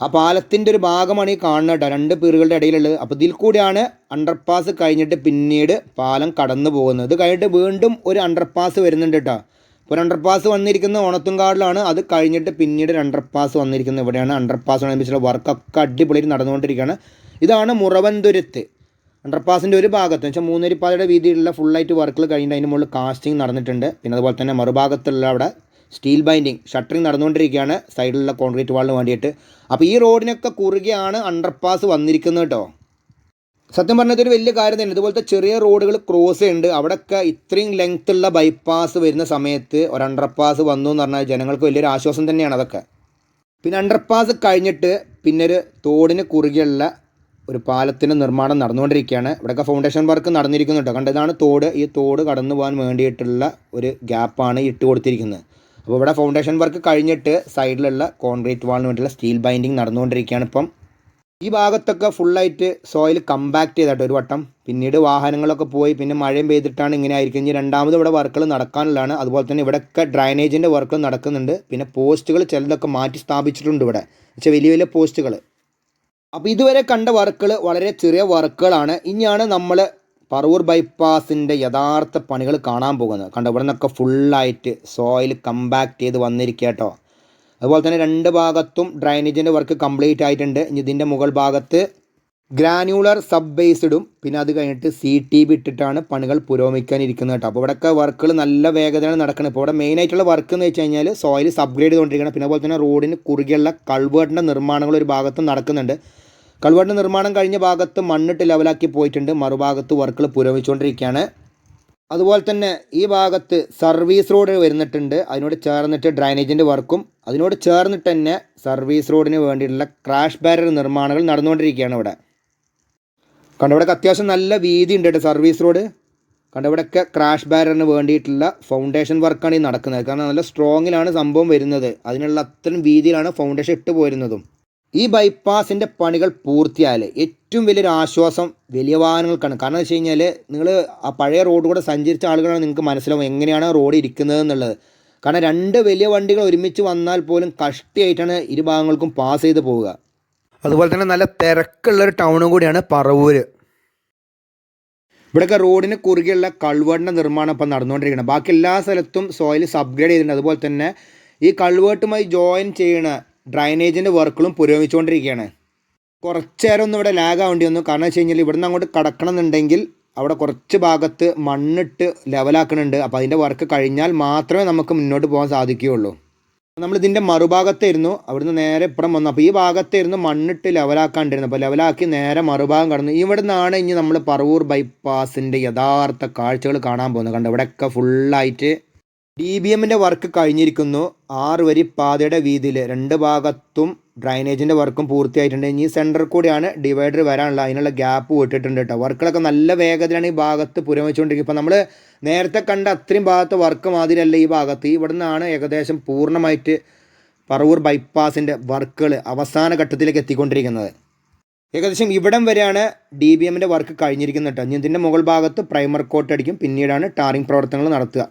ആ പാലത്തിന്റെ ഒരു ഭാഗമാണ് ഈ കാണുന്നത് കേട്ടോ. രണ്ട് പീറുകളുടെ ഇടയിലുള്ളത്. അപ്പോൾ ഇതിൽ കൂടിയാണ് അണ്ടർപാസ് കഴിഞ്ഞിട്ട് പിന്നീട് പാലം കടന്നു പോകുന്നത്. ഇത് കഴിഞ്ഞിട്ട് വീണ്ടും ഒരു അണ്ടർപാസ് വരുന്നുണ്ട് കേട്ടോ. ഇപ്പോൾ ഒരു അണ്ടർപാസ് വന്നിരിക്കുന്ന ഓണത്തുംകാടിലാണ്. അത് കഴിഞ്ഞിട്ട് പിന്നീട് ഒരു അണ്ടർപാസ് വന്നിരിക്കുന്നത് ഇവിടെയാണ്. അണ്ടർപാസ് അനുബന്ധിച്ചുള്ള വർക്കൊക്കെ അടിപൊളിയിൽ നടന്നുകൊണ്ടിരിക്കുകയാണ്. ഇതാണ് മുറവന്തുരത്ത്. അണ്ടർപാസിന്റെ ഒരു ഭാഗത്ത്. വെച്ചാൽ മൂന്നരിപ്പാതയുടെ വീതിയിലുള്ള ഫുള്ളായിട്ട് വർക്കുകൾ കഴിഞ്ഞിട്ട് അതിന് മുകളിൽ കാസ്റ്റിംഗ് നടന്നിട്ടുണ്ട്. പിന്നെ അതുപോലെ തന്നെ മറുഭാഗത്തുള്ള അവിടെ സ്റ്റീൽ ബൈൻഡിങ് ഷട്ടറിങ് നടന്നുകൊണ്ടിരിക്കുകയാണ്. സൈഡിലുള്ള കോൺക്രീറ്റ് വാളിന് വേണ്ടിയിട്ട്. അപ്പോൾ ഈ റോഡിനൊക്കെ കുറുകെയാണ് അണ്ടർപാസ് വന്നിരിക്കുന്നത് കേട്ടോ. സത്യം പറഞ്ഞാൽ ഇതൊരു വലിയ കാര്യം തന്നെ ഇതുപോലത്തെ ചെറിയ റോഡുകൾ ക്രോസ് ചെയ്യുന്നുണ്ട്. അവിടെയൊക്കെ ഇത്രയും ലെങ്ത് ഉള്ള ബൈപ്പാസ് വരുന്ന സമയത്ത് ഒരു അണ്ടർപാസ് വന്നു എന്ന് പറഞ്ഞാൽ ജനങ്ങൾക്ക് വലിയൊരു ആശ്വാസം തന്നെയാണ് അതൊക്കെ. പിന്നെ അണ്ടർപാസ് കഴിഞ്ഞിട്ട് പിന്നെ ഒരു തോടിന് കുറുകെയുള്ള ഒരു പാലത്തിന്റെ നിർമ്മാണം നടന്നുകൊണ്ടിരിക്കുകയാണ്. ഇവിടെയൊക്കെ ഫൗണ്ടേഷൻ വർക്ക് നടന്നിരിക്കുന്നുണ്ട്. കണ്ടതാണ് തോട്. ഈ തോട് കടന്നു പോകാൻ വേണ്ടിയിട്ടുള്ള ഒരു ഗ്യാപ്പാണ് ഇട്ട് കൊടുത്തിരിക്കുന്നത്. അപ്പോൾ ഇവിടെ ഫൗണ്ടേഷൻ വർക്ക് കഴിഞ്ഞിട്ട് സൈഡിലുള്ള കോൺക്രീറ്റ് വാളിന് വേണ്ടിയുള്ള സ്റ്റീൽ ബൈൻഡിങ് നടന്നുകൊണ്ടിരിക്കുകയാണ് ഇപ്പം. ഈ ഭാഗത്തൊക്കെ ഫുള്ളായിട്ട് സോയിൽ കമ്പാക്ട് ചെയ്തിട്ട് ഒരു വട്ടം. പിന്നീട് വാഹനങ്ങളൊക്കെ പോയി പിന്നെ മഴയും പെയ്തിട്ടാണ് ഇങ്ങനെ ആയിരിക്കും. ഇനി രണ്ടാമത് ഇവിടെ വർക്കുകൾ നടക്കാനുള്ളതാണ്. അതുപോലെ തന്നെ ഇവിടെയൊക്കെ ഡ്രൈനേജിന്റെ വർക്കുകൾ നടക്കുന്നുണ്ട്. പിന്നെ പോസ്റ്റുകൾ ചിലതൊക്കെ മാറ്റി സ്ഥാപിച്ചിട്ടുണ്ട് ഇവിടെ. വെച്ചാൽ വലിയ വലിയ പോസ്റ്റുകൾ അപ്പോൾ ഇതുവരെ കണ്ട വർക്കുകൾ വളരെ ചെറിയ വർക്കുകളാണ് ഇനിയാണ് നമ്മൾ പറവൂർ ബൈപ്പാസിന്റെ യഥാർത്ഥ പണികൾ കാണാൻ പോകുന്നത്. കണ്ടോ ഇവിടെ നിന്നൊക്കെ ഫുള്ളായിട്ട് സോയിൽ കമ്പാക്ട് ചെയ്ത് വന്നിരിക്കുക കേട്ടോ. അതുപോലെ തന്നെ രണ്ട് ഭാഗത്തും ഡ്രൈനേജിന്റെ വർക്ക് കംപ്ലീറ്റ് ആയിട്ടുണ്ട്. ഇനി ഇതിന്റെ മുകൾ ഭാഗത്ത് ഗ്രാനുലർ സബ് ബേസ്ഡും പിന്നെ അത് കഴിഞ്ഞിട്ട് സി ടി ബി ഇട്ടിട്ടാണ് പണികൾ പുരോഗമിക്കാനിരിക്കുന്നത് കേട്ടോ. അപ്പോൾ ഇവിടെയൊക്കെ വർക്കുകൾ നല്ല വേഗതയാണ് നടക്കുന്നത്. ഇപ്പോൾ ഇവിടെ മെയിനായിട്ടുള്ള വർക്ക് എന്ന് വെച്ച് കഴിഞ്ഞാൽ സോയിൽ സബ്ഗ്രേഡ് ചെയ്തുകൊണ്ടിരിക്കണം പിന്നെ അതുപോലെ തന്നെ റോഡിന് കുറുകെയുള്ള കൾവേർട്ടിന്റെ നിർമ്മാണങ്ങൾ ഒരു ഭാഗത്ത് നടക്കുന്നുണ്ട്. കൾവേർട്ടിന്റെ നിർമ്മാണം കഴിഞ്ഞ ഭാഗത്ത് മണ്ണിട്ട് ലെവലാക്കി പോയിട്ടുണ്ട്. മറുഭാഗത്ത് വർക്കുകൾ പുരോഗമിച്ചുകൊണ്ടിരിക്കുകയാണ്. അതുപോലെ തന്നെ ഈ ഭാഗത്ത് സർവീസ് റോഡ് വരുന്നിട്ടുണ്ട്. അതിനോട് ചേർന്നിട്ട് ഡ്രൈനേജിന്റെ വർക്കും അതിനോട് ചേർന്നിട്ട് തന്നെ സർവീസ് റോഡിന് വേണ്ടിയിട്ടുള്ള ക്രാഷ് ബാരർ നിർമ്മാണങ്ങൾ നടന്നുകൊണ്ടിരിക്കുകയാണ് ഇവിടെ. കണ്ടോ ഇവിടെയൊക്കെ അത്യാവശ്യം നല്ല വീതി ഉണ്ട് കേട്ടോ സർവീസ് റോഡ്. കണ്ടോ ഇവിടെയൊക്കെ ക്രാഷ് ബാരറിന് വേണ്ടിയിട്ടുള്ള ഫൗണ്ടേഷൻ വർക്കാണ് ഈ നടക്കുന്നത്. കാരണം നല്ല സ്ട്രോങ്ങിലാണ് സംഭവം വരുന്നത്. അതിനുള്ള അത്രയും വീതിയിലാണ് ഫൗണ്ടേഷൻ ഇട്ട് പോരുന്നതും. ഈ ബൈപ്പാസിന്റെ പണികൾ പൂർത്തിയായാൽ ഏറ്റവും വലിയൊരു ആശ്വാസം വലിയ വാഹനങ്ങൾക്കാണ്. കാരണം വെച്ച് കഴിഞ്ഞാൽ നിങ്ങൾ ആ പഴയ റോഡ് കൂടെ സഞ്ചരിച്ച ആളുകളാണ് നിങ്ങൾക്ക് മനസ്സിലാവും എങ്ങനെയാണ് റോഡ് ഇരിക്കുന്നത് എന്നുള്ളത്. കാരണം രണ്ട് വലിയ വണ്ടികൾ ഒരുമിച്ച് വന്നാൽ പോലും കഷ്ടിയായിട്ടാണ് ഇരു ഭാഗങ്ങൾക്കും പാസ് ചെയ്ത് പോവുക. അതുപോലെ തന്നെ നല്ല തിരക്കുള്ളൊരു ടൗണും കൂടിയാണ് പറവൂര്. ഇവിടെയൊക്കെ റോഡിന് കുറുകെയുള്ള കൾവേട്ടിന്റെ നിർമ്മാണം ഇപ്പം നടന്നുകൊണ്ടിരിക്കുന്നത് ബാക്കി എല്ലാ സ്ഥലത്തും സോയിൽ സബ്ഗ്രേഡ് ചെയ്തിട്ടുണ്ട്. അതുപോലെ തന്നെ ഈ കൾവേട്ടുമായി ജോയിൻ ചെയ്യണ ഡ്രൈനേജിന്റെ വർക്കുകളും പുരോഗമിച്ചുകൊണ്ടിരിക്കുകയാണ്. കുറച്ച് നേരം ഒന്നും ഇവിടെ ലാഗ് ആവേണ്ടി വന്നു കാരണം വെച്ച് കഴിഞ്ഞാൽ ഇവിടുന്ന് അങ്ങോട്ട് കടക്കണം എന്നുണ്ടെങ്കിൽ അവിടെ കുറച്ച് ഭാഗത്ത് മണ്ണിട്ട് ലെവലാക്കുന്നുണ്ട്. അപ്പോൾ അതിന്റെ വർക്ക് കഴിഞ്ഞാൽ മാത്രമേ നമുക്ക് മുന്നോട്ട് പോകാൻ സാധിക്കുകയുള്ളൂ. നമ്മൾ ഇതിന്റെ മറുഭാഗത്തായിരുന്നു. അവിടുന്ന് നേരെ ഇപ്പുറം വന്നു. അപ്പോൾ ഈ ഭാഗത്തായിരുന്നു മണ്ണിട്ട് ലെവലാക്കാണ്ടിരുന്നു അപ്പോൾ ലെവലാക്കി നേരെ മറുഭാഗം കടന്നു. ഇവിടെ നിന്നാണ് ഇനി നമ്മൾ പറവൂർ ബൈപ്പാസിന്റെ യഥാർത്ഥ കാഴ്ചകൾ കാണാൻ പോകുന്നത്. കണ്ടോ? ഇവിടെയൊക്കെ ഫുള്ളായിട്ട് ഡി ബി എമ്മിന്റെ വർക്ക് കഴിഞ്ഞിരിക്കുന്നു. ആറ് വരി പാതയുടെ വീതിയിൽ രണ്ട് ഭാഗത്തും ഡ്രൈനേജിന്റെ വർക്കും പൂർത്തിയായിട്ടുണ്ട്. ഇനി സെന്ററിൽ കൂടിയാണ് ഡിവൈഡർ വരാനുള്ള അതിനുള്ള ഗ്യാപ്പ് വിട്ടിട്ടുണ്ട് കേട്ടോ വർക്കുകളൊക്കെ നല്ല വേഗത്തിലാണ് ഈ ഭാഗത്ത് പുരോഗമിച്ചുകൊണ്ടിരിക്കുന്നത് ഇപ്പോൾ നമ്മൾ നേരത്തെ കണ്ട അത്രയും ഭാഗത്ത് വർക്ക് മാതിരിയല്ല ഈ ഭാഗത്ത്. ഇവിടെ നിന്നാണ് ഏകദേശം പൂർണമായിട്ട് പറവൂർ ബൈപ്പാസിന്റെ വർക്കുകൾ അവസാന ഘട്ടത്തിലേക്ക് എത്തിക്കൊണ്ടിരിക്കുന്നത്. ഏകദേശം ഇവിടം വരെയാണ് ഡി ബി എമ്മിന്റെ വർക്ക് കഴിഞ്ഞിരിക്കുന്നത് കേട്ടോ ഇനി ഇതിന്റെ മുകൾ ഭാഗത്ത് പ്രൈമർ കോട്ട് അടിക്കും. പിന്നീടാണ് ടാറിംഗ് പ്രവർത്തനങ്ങൾ നടത്തുക.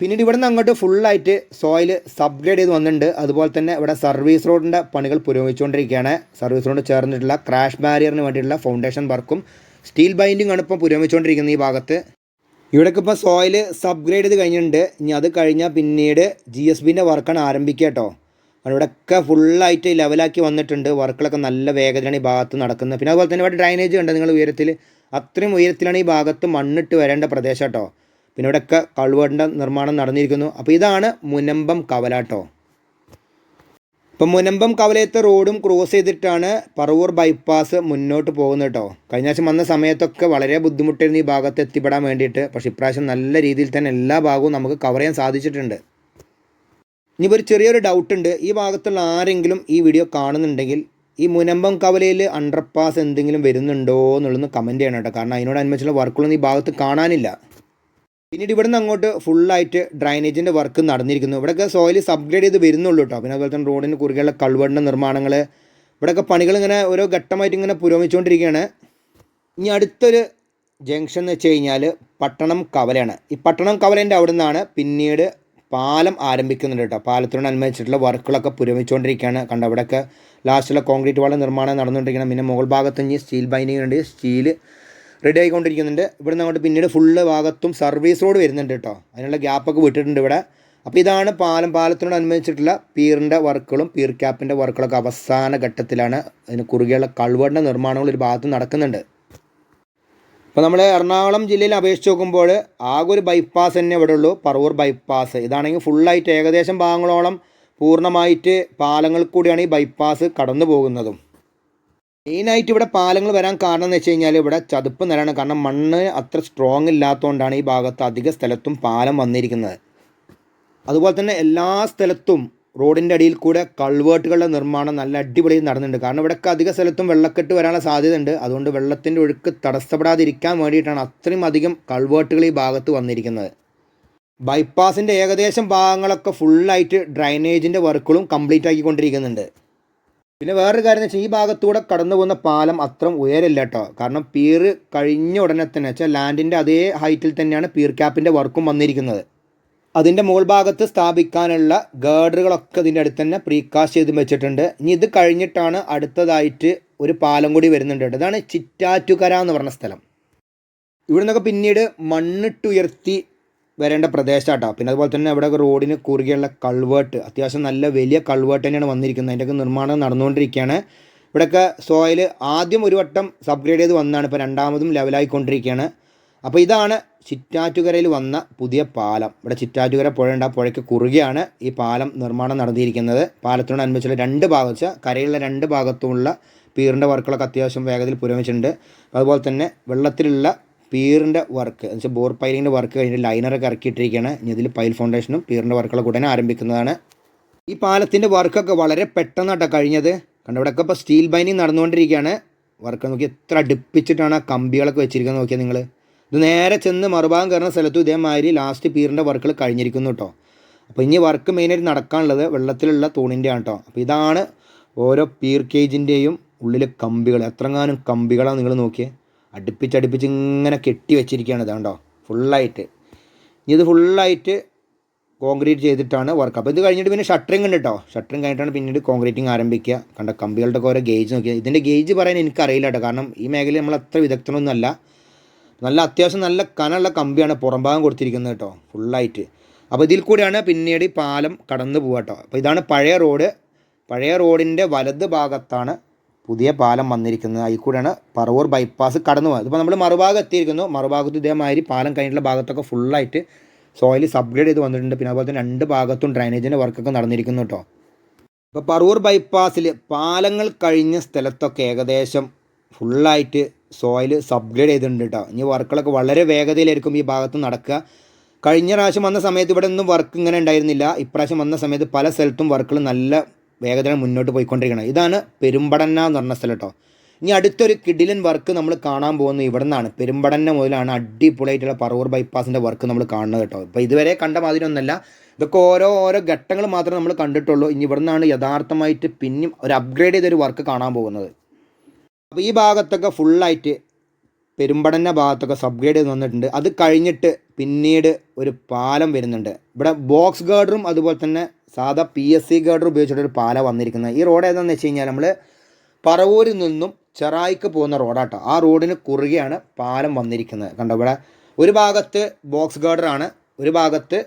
പിന്നീട് ഇവിടെ നിന്ന് അങ്ങോട്ട് ഫുള്ളായിട്ട് സോയിൽ സബ്ഗ്രേഡ് ചെയ്ത് വന്നിട്ടുണ്ട്. അതുപോലെ തന്നെ ഇവിടെ സർവീസ് റോഡിന്റെ പണികൾ പുരോഗമിച്ചുകൊണ്ടിരിക്കുകയാണ്. സർവീസ് റോഡ് ചേർന്നിട്ടുള്ള ക്രാഷ് ബാരിയറിന് വേണ്ടിയിട്ടുള്ള ഫൗണ്ടേഷൻ വർക്കും സ്റ്റീൽ ബൈൻഡിങ് ആണ് ഇപ്പോൾ പുരോഗമിച്ചുകൊണ്ടിരിക്കുന്നത് ഈ ഭാഗത്ത്. ഇവിടേക്ക് ഇപ്പോൾ സോയിൽ സബ്ഗ്രേഡ് ചെയ്ത് കഴിഞ്ഞിട്ടുണ്ട്. ഇനി അത് കഴിഞ്ഞാൽ പിന്നീട് ജി എസ് ബിന്റെ വർക്കാണ് ആരംഭിക്കുക കേട്ടോ. ഇവിടെയൊക്കെ ഫുള്ളായിട്ട് ലെവലാക്കി വന്നിട്ടുണ്ട്. വർക്കുകളൊക്കെ നല്ല വേഗത്തിലാണ് ഈ ഭാഗത്ത് നടക്കുന്നത്. പിന്നെ അതുപോലെ തന്നെ ഇവിടെ ഡ്രൈനേജ് ഉണ്ട് നിങ്ങൾ ഉയരത്തിൽ? അത്രയും ഉയരത്തിലാണ് ഈ ഭാഗത്ത് മണ്ണിട്ട് വരേണ്ട പ്രദേശം കേട്ടോ. പിന്നെ ഇവിടെയൊക്കെ കൾവേടിന്റെ നിർമ്മാണം നടന്നിരിക്കുന്നു. അപ്പോൾ ഇതാണ് മുനമ്പം കവലാട്ടോ ഇപ്പം മുനമ്പം കവലയത്തെ റോഡും ക്രോസ് ചെയ്തിട്ടാണ് പറവൂർ ബൈപ്പാസ് മുന്നോട്ട് പോകുന്നത് കേട്ടോ. കഴിഞ്ഞ ആഴ്ച വന്ന സമയത്തൊക്കെ വളരെ ബുദ്ധിമുട്ടായിരുന്നു ഈ ഭാഗത്ത് എത്തിപ്പെടാൻ വേണ്ടിയിട്ട്. പക്ഷേ ഇപ്രാവശ്യം നല്ല രീതിയിൽ തന്നെ എല്ലാ ഭാഗവും നമുക്ക് കവർ ചെയ്യാൻ സാധിച്ചിട്ടുണ്ട്. ഇനിയിപ്പോൾ ഒരു ചെറിയൊരു ഡൗട്ട് ഉണ്ട്. ഈ ഭാഗത്തുള്ള ആരെങ്കിലും ഈ വീഡിയോ കാണുന്നുണ്ടെങ്കിൽ ഈ മുനമ്പം കവലയിൽ അണ്ടർപാസ് എന്തെങ്കിലും വരുന്നുണ്ടോ എന്നുള്ളത് കമന്റ് ചെയ്യണം കേട്ടോ. കാരണം അതിനോട് അതിനോടനുബന്ധിച്ചുള്ള വർക്കുകളൊന്നും ഈ ഭാഗത്ത് കാണാനില്ല. പിന്നീട് ഇവിടുന്ന് അങ്ങോട്ട് ഫുള്ളായിട്ട് ഡ്രൈനേജിന്റെ വർക്ക് നടന്നിരിക്കുന്നു. ഇവിടെയൊക്കെ സോയിൽ സബ്ഗ്രേഡ് ചെയ്ത് വരുന്നുള്ളൂ കേട്ടോ പിന്നെ അതുപോലെ തന്നെ റോഡിന് കുറുകെയുള്ള കൾവറിന്റെ നിർമ്മാണങ്ങൾ ഇവിടെയൊക്കെ പണികൾ ഇങ്ങനെ ഓരോ ഘട്ടമായിട്ട് ഇങ്ങനെ പുരോഗമിച്ചുകൊണ്ടിരിക്കുകയാണ്. ഇനി അടുത്തൊരു ജംഗ്ഷൻ എന്ന് വെച്ച് കഴിഞ്ഞാൽ പട്ടണം കവലയാണ്. ഈ പട്ടണം കവലേന്റെ അവിടെ നിന്നാണ് പിന്നീട് പാലം ആരംഭിക്കുന്നുണ്ട് കേട്ടോ പാലത്തിനോടനുബന്ധിച്ചിട്ടുള്ള വർക്കുകളൊക്കെ പുരോഗമിച്ചുകൊണ്ടിരിക്കുകയാണ്. കണ്ട അവിടെയൊക്കെ ലാസ്റ്റിലെ കോൺക്രീറ്റ് വാള നിർമ്മാണം നടന്നുകൊണ്ടിരിക്കണം പിന്നെ മുകൾ ഭാഗത്ത് സ്റ്റീൽ ബൈൻഡിങ് ഉണ്ട്. സ്റ്റീൽ റെഡി ആയിക്കൊണ്ടിരിക്കുന്നുണ്ട്. ഇവിടെ നിന്ന് അങ്ങോട്ട് പിന്നീട് ഫുള്ള് ഭാഗത്തും സർവീസ് റോഡ് വരുന്നുണ്ട് കേട്ടോ. അതിനുള്ള ഗ്യാപ്പൊക്കെ വിട്ടിട്ടുണ്ട് ഇവിടെ. അപ്പോൾ ഇതാണ് പാലം. പാലത്തിനോട് അനുബന്ധിച്ചിട്ടുള്ള പീറിന്റെ വർക്കുകളും പീർ ക്യാപ്പിന്റെ വർക്കുകളൊക്കെ അവസാന ഘട്ടത്തിലാണ്. അതിന് കുറുകെയുള്ള കൾവടിന്റെ നിർമ്മാണങ്ങൾ ഒരു ഭാഗത്ത് നടക്കുന്നുണ്ട്. ഇപ്പോൾ നമ്മൾ എറണാകുളം ജില്ലയിൽ അപേക്ഷിച്ച് നോക്കുമ്പോൾ ആകെ ഒരു ബൈപ്പാസ് തന്നെ ഇവിടെ ഉള്ളൂ. പറവൂർ ബൈപ്പാസ് ഇതാണെങ്കിൽ ഫുള്ളായിട്ട് ഏകദേശം ഭാഗങ്ങളോളം പൂർണമായിട്ട് പാലങ്ങൾ കൂടിയാണ് ഈ ബൈപ്പാസ് കടന്നു പോകുന്നതും മെയിനായിട്ട് ഇവിടെ പാലങ്ങൾ വരാൻ കാരണം എന്ന് വെച്ച് കഴിഞ്ഞാൽ ഇവിടെ ചതുപ്പ് നിലയാണ്. കാരണം മണ്ണ് അത്ര സ്ട്രോങ് ഇല്ലാത്തതുകൊണ്ടാണ് ഈ ഭാഗത്ത് അധിക സ്ഥലത്തും പാലം വന്നിരിക്കുന്നത്. അതുപോലെ തന്നെ എല്ലാ സ്ഥലത്തും റോഡിന്റെ അടിയിൽ കൂടെ കൾവേർട്ടുകളുടെ നിർമ്മാണം നല്ല അടിപൊളിയിൽ നടന്നിട്ടുണ്ട്. കാരണം ഇവിടെയൊക്കെ അധിക സ്ഥലത്തും വെള്ളക്കെട്ട് വരാനുള്ള സാധ്യതയുണ്ട്. അതുകൊണ്ട് വെള്ളത്തിന്റെ ഒഴുക്ക് തടസ്സപ്പെടാതിരിക്കാൻ വേണ്ടിയിട്ടാണ് അത്രയും അധികം കൾവേർട്ടുകൾ ഈ ഭാഗത്ത് വന്നിരിക്കുന്നത്. ബൈപ്പാസിന്റെ ഏകദേശം ഭാഗങ്ങളൊക്കെ ഫുള്ളായിട്ട് ഡ്രൈനേജിന്റെ വർക്കുകളും കംപ്ലീറ്റ് ആക്കിക്കൊണ്ടിരിക്കുന്നുണ്ട്. പിന്നെ വേറൊരു കാര്യം എന്ന് വെച്ചാൽ ഈ ഭാഗത്തൂടെ കടന്നു പോകുന്ന പാലം അത്ര ഉയരമില്ല കേട്ടോ കാരണം പീർ കഴിഞ്ഞ ഉടനെ തന്നെ വെച്ചാൽ ലാൻഡിന്റെ അതേ ഹൈറ്റിൽ തന്നെയാണ് പീർ ക്യാപ്പിന്റെ വർക്കും വന്നിരിക്കുന്നത്. അതിന്റെ മുകൾ ഭാഗത്ത് സ്ഥാപിക്കാനുള്ള ഗേഡറുകളൊക്കെ ഇതിന്റെ അടുത്ത് തന്നെ പ്രീകാസ്റ്റ് ചെയ്ത് വെച്ചിട്ടുണ്ട്. ഇനി ഇത് കഴിഞ്ഞിട്ടാണ് അടുത്തതായിട്ട് ഒരു പാലം കൂടി വരുന്നുണ്ട്. ഇതാണ് ചിറ്റാറ്റുകര എന്ന് പറഞ്ഞ സ്ഥലം. ഇവിടെ നിന്നൊക്കെ പിന്നീട് മണ്ണിട്ടുയർത്തി വരേണ്ട പ്രദേശമാട്ടോ പിന്നെ അതുപോലെ തന്നെ ഇവിടെ റോഡിന് കുറുകെയുള്ള കൾവേർട്ട് അത്യാവശ്യം നല്ല വലിയ കൾവേർട്ട് തന്നെയാണ് വന്നിരിക്കുന്നത്. അതിന്റെയൊക്കെ നിർമ്മാണം നടന്നുകൊണ്ടിരിക്കുകയാണ്. ഇവിടെയൊക്കെ സോയിൽ ആദ്യം ഒരു വട്ടം സബ്ഗ്രേഡ് ചെയ്ത് വന്നതാണ്. ഇപ്പോൾ രണ്ടാമതും ലെവലായിക്കൊണ്ടിരിക്കുകയാണ് അപ്പോൾ ഇതാണ് ചിറ്റാറ്റുകരയിൽ വന്ന പുതിയ പാലം. ഇവിടെ ചിറ്റാറ്റുകര പുഴയുണ്ട് ആ പുഴയ്ക്ക് കുറുകെയാണ് ഈ പാലം നിർമ്മാണം നടത്തിയിരിക്കുന്നത്. പാലത്തിനോട് അനുബന്ധിച്ചുള്ള രണ്ട് ഭാഗം വെച്ചാൽ കരയിലുള്ള രണ്ട് ഭാഗത്തുമുള്ള പീറിന്റെ വർക്കുകളൊക്കെ അത്യാവശ്യം വേഗത്തിൽ പുരോഗമിച്ചിട്ടുണ്ട്. അതുപോലെ തന്നെ വെള്ളത്തിലുള്ള പീറിന്റെ വർക്ക് എന്ന് വെച്ചാൽ ബോർ പൈലിങ്ങിന്റെ വർക്ക് കഴിഞ്ഞിട്ട് ലൈനറൊക്കെ ഇറക്കിയിട്ടിരിക്കുകയാണ്. ഇനി ഇതിൽ പൈൽ ഫൗണ്ടേഷനും പീറിന്റെ വർക്കുകളൊക്കെ ഉടനെ ആരംഭിക്കുന്നതാണ്. ഈ പാലത്തിന്റെ വർക്കൊക്കെ വളരെ പെട്ടെന്നാട്ടോ കഴിഞ്ഞത്. കണ്ട ഇവിടെയൊക്കെ ഇപ്പോൾ സ്റ്റീൽ ബൈനിങ് നടന്നുകൊണ്ടിരിക്കുകയാണ്. വർക്ക് നോക്കി എത്ര അടുപ്പിച്ചിട്ടാണ് ആ കമ്പികളൊക്കെ വെച്ചിരിക്കുന്നത് നോക്കിയാൽ നിങ്ങൾ ഇത് നേരെ ചെന്ന് മറുഭാഗം കയറുന്ന സ്ഥലത്തും ഇതേമാതിരി ലാസ്റ്റ് പീറിന്റെ വർക്കുകൾ കഴിഞ്ഞിരിക്കുന്നു കേട്ടോ അപ്പോൾ ഇനി വർക്ക് മെയിനായിട്ട് നടക്കാനുള്ളത് വെള്ളത്തിലുള്ള തൂണിന്റെ ആണ് കേട്ടോ അപ്പോൾ ഇതാണ് ഓരോ പീർ കേജിന്റെയും ഉള്ളിലെ കമ്പികൾ. എത്രങ്ങാനും കമ്പികളാണ് നിങ്ങൾ നോക്കിയേ. അടുപ്പിച്ചടുപ്പിച്ച് ഇങ്ങനെ കെട്ടി വെച്ചിരിക്കുകയാണ് ഇതാണ്ടോ ഫുള്ളായിട്ട്. ഇനി ഇത് ഫുള്ളായിട്ട് കോൺക്രീറ്റ് ചെയ്തിട്ടാണ് വർക്ക് അപ്പോൾ ഇത് കഴിഞ്ഞിട്ട് പിന്നെ ഷട്ടറിങ് ഉണ്ട് കേട്ടോ ഷട്ടറിങ് കഴിഞ്ഞിട്ടാണ് പിന്നീട് കോൺക്രീറ്റിംഗ് ആരംഭിക്കുക. കണ്ട? കമ്പികളുടെ ഓരോ ഗേജ് നോക്കിയാൽ ഇതിന്റെ ഗേജ് പറയാൻ എനിക്കറിയില്ല കേട്ടോ കാരണം ഈ മേഖലയിൽ നമ്മൾ അത്ര വിദഗ്ധനൊന്നുമല്ല. നല്ല അത്യാവശ്യം നല്ല കനമുള്ള കമ്പിയാണ് പുറം ഭാഗം കൊടുത്തിരിക്കുന്നത് കേട്ടോ ഫുള്ളായിട്ട്. അപ്പോൾ ഇതിൽ കൂടിയാണ് പിന്നീട് പാലം കടന്നു പോവുക കേട്ടോ അപ്പോൾ ഇതാണ് പഴയ റോഡ് പഴയ റോഡിന്റെ വലത് ഭാഗത്താണ് പുതിയ പാലം വന്നിരിക്കുന്നത്. അതിൽ കൂടെയാണ് പറവൂർ ബൈപ്പാസ് കടന്നു പോകുന്നത് ഇപ്പോൾ നമ്മൾ മറുഭാഗം എത്തിയിരിക്കുന്നു. മറുഭാഗത്ത് ഇതേമാതിരി പാലം കഴിഞ്ഞിട്ടുള്ള ഭാഗത്തൊക്കെ ഫുള്ളായിട്ട് സോയിൽ സബ്ഗ്രേഡ് ചെയ്ത് വന്നിട്ടുണ്ട്. പിന്നെ അതുപോലെ തന്നെ രണ്ട് ഭാഗത്തും ഡ്രൈനേജിന്റെ വർക്കൊക്കെ നടന്നിരിക്കുന്നു കേട്ടോ ഇപ്പോൾ പറവൂർ ബൈപ്പാസിൽ പാലങ്ങൾ കഴിഞ്ഞ സ്ഥലത്തൊക്കെ ഏകദേശം ഫുള്ളായിട്ട് സോയിൽ സബ്ഗ്രേഡ് ചെയ്തിട്ടുണ്ട് കേട്ടോ ഇനി വർക്കുകളൊക്കെ വളരെ വേഗതയിലായിരിക്കും ഈ ഭാഗത്ത് നടക്കുക. കഴിഞ്ഞ പ്രാവശ്യം വന്ന സമയത്ത് ഇവിടെ ഒന്നും വർക്ക് ഇങ്ങനെ ഉണ്ടായിരുന്നില്ല. ഇപ്രാവശ്യം വന്ന സമയത്ത് പല സ്ഥലത്തും വർക്കുകൾ നല്ല വേഗതയിൽ മുന്നോട്ട് പോയിക്കൊണ്ടിരിക്കണം ഇതാണ് പെരുമ്പടന്ന എന്ന് പറഞ്ഞ സ്ഥലം കേട്ടോ ഇനി അടുത്തൊരു കിഡിലൻ വർക്ക് നമ്മൾ കാണാൻ പോകുന്നത് ഇവിടെ നിന്നാണ് പെരുമ്പടന്ന മുതലാണ് അടിപൊളിയായിട്ടുള്ള പറവൂർ ബൈപ്പാസിന്റെ വർക്ക് നമ്മൾ കാണുന്നത് കേട്ടോ ഇപ്പോൾ ഇതുവരെ കണ്ട മാതിരി ഒന്നല്ല. ഇതൊക്കെ ഓരോ ഓരോ ഘട്ടങ്ങൾ മാത്രമേ നമ്മൾ കണ്ടിട്ടുള്ളൂ. ഇനി ഇവിടെ നിന്നാണ് യഥാർത്ഥമായിട്ട് പിന്നെയും ഒരു അപ്ഗ്രേഡ് ചെയ്തൊരു വർക്ക് കാണാൻ പോകുന്നത്. അപ്പോൾ ഈ ഭാഗത്തൊക്കെ ഫുള്ളായിട്ട് പെരുമ്പടന്ന ഭാഗത്തൊക്കെ സബ്ഗ്രേഡ് ചെയ്ത് വന്നിട്ടുണ്ട്. അത് കഴിഞ്ഞിട്ട് പിന്നീട് ഒരു പാലം വരുന്നുണ്ട്. ഇവിടെ ബോക്സ് ഗാർഡറും അതുപോലെ തന്നെ സാധാ പി എസ് സി ഗാർഡർ ഉപയോഗിച്ചിട്ടൊരു പാല വന്നിരിക്കുന്നത്. ഈ റോഡ് ഏതാണെന്ന് വെച്ച് കഴിഞ്ഞാൽ നമ്മൾ പറവൂരിൽ നിന്നും ചെറായിക്ക് പോകുന്ന റോഡാട്ടോ. ആ റോഡിന് കുറുകെയാണ് പാലം വന്നിരിക്കുന്നത്. കണ്ടോ ഇവിടെ? ഒരു ഭാഗത്ത് ബോക്സ് ഗാർഡറാണ് ഒരു ഭാഗത്ത്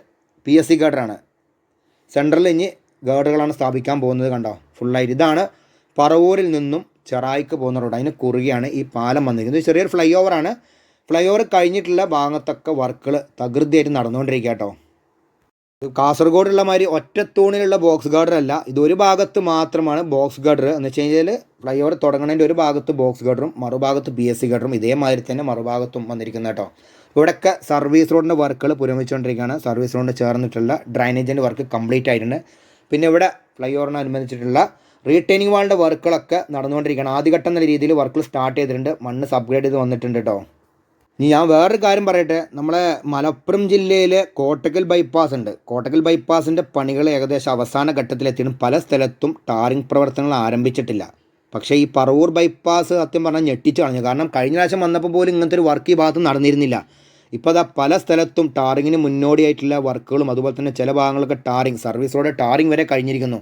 പി എസ് സി ഗാർഡറാണ് സെൻട്രലിൽ ഇനി ഗാർഡുകളാണ് സ്ഥാപിക്കാൻ പോകുന്നത് കണ്ടോ? ഫുള്ളായിട്ട് ഇതാണ് പറവൂരിൽ നിന്നും ചെറായിക്ക് പോകുന്ന റോഡ്. അതിന് കുറുകെയാണ് ഈ പാലം വന്നിരിക്കുന്നത്. ചെറിയൊരു ഫ്ലൈ ഓവറാണ് ഫ്ലൈ ഓവർ കഴിഞ്ഞിട്ടുള്ള ഭാഗത്തൊക്കെ വർക്കുകൾ തകൃതിയായിട്ട് നടന്നുകൊണ്ടിരിക്കുക കേട്ടോ കാസർഗോഡുള്ള മാതിരി ഒറ്റത്തൂണിലുള്ള ബോക്സ് ഗാർഡർ അല്ല ഇത് ഒരു ഭാഗത്ത് മാത്രമാണ് ബോക്സ് ഗാർഡർ എന്ന് വെച്ച് കഴിഞ്ഞാൽ ഫ്ലൈ ഓവർ തുടങ്ങുന്നതിന്റെ ഒരു ഭാഗത്ത് ബോക്സ് ഗാർഡറും മറുഭാഗത്ത് ബി എസ് സി ഗാർഡറും. ഇതേമാതിരി തന്നെ മറുഭാഗത്തും വന്നിരിക്കുന്നത് കേട്ടോ. ഇവിടെയൊക്കെ സർവീസ് റോഡിന്റെ വർക്കുകൾ പുരോഗമിച്ചുകൊണ്ടിരിക്കുകയാണ്. സർവീസ് റോഡിന് ചേർന്നിട്ടുള്ള ഡ്രൈനേജിന്റെ വർക്ക് കംപ്ലീറ്റ് ആയിട്ടുണ്ട്. പിന്നെ ഇവിടെ ഫ്ലൈ ഓവറിനനുബന്ധിച്ചിട്ടുള്ള റീറ്റെയിനിങ് വാളിന്റെ വർക്കുകളൊക്കെ നടന്നുകൊണ്ടിരിക്കുകയാണ്. ആദ്യഘട്ടം എന്ന രീതിയിൽ വർക്കുകൾ സ്റ്റാർട്ട് ചെയ്തിട്ടുണ്ട്. മണ്ണ് സബ്ഗ്രേഡ് ചെയ്ത് വന്നിട്ടുണ്ട് കേട്ടോ. ഇനി ഞാൻ വേറൊരു കാര്യം പറയട്ടെ. നമ്മളെ മലപ്പുറം ജില്ലയിലെ കോട്ടക്കൽ ബൈപ്പാസ് ഉണ്ട്. കോട്ടക്കൽ ബൈപ്പാസിന്റെ പണികൾ ഏകദേശം അവസാന ഘട്ടത്തിലെത്തിയും പല സ്ഥലത്തും ടാറിംഗ് പ്രവർത്തനങ്ങൾ ആരംഭിച്ചിട്ടില്ല. പക്ഷേ ഈ പറവൂർ ബൈപ്പാസ് സത്യം പറഞ്ഞാൽ ഞെട്ടിച്ചു കളഞ്ഞു. കാരണം കഴിഞ്ഞ പ്രാവശ്യം വന്നപ്പോൾ പോലും ഇങ്ങനത്തെ ഒരു വർക്ക് ഈ ഭാഗത്ത് നടന്നിരുന്നില്ല. ഇപ്പോൾ അതാ പല സ്ഥലത്തും ടാറിങ്ങിന് മുന്നോടിയായിട്ടുള്ള വർക്കുകളും അതുപോലെ തന്നെ ചില ഭാഗങ്ങളൊക്കെ ടാറിങ് സർവീസോടെ ടാറിങ് വരെ കഴിഞ്ഞിരിക്കുന്നു.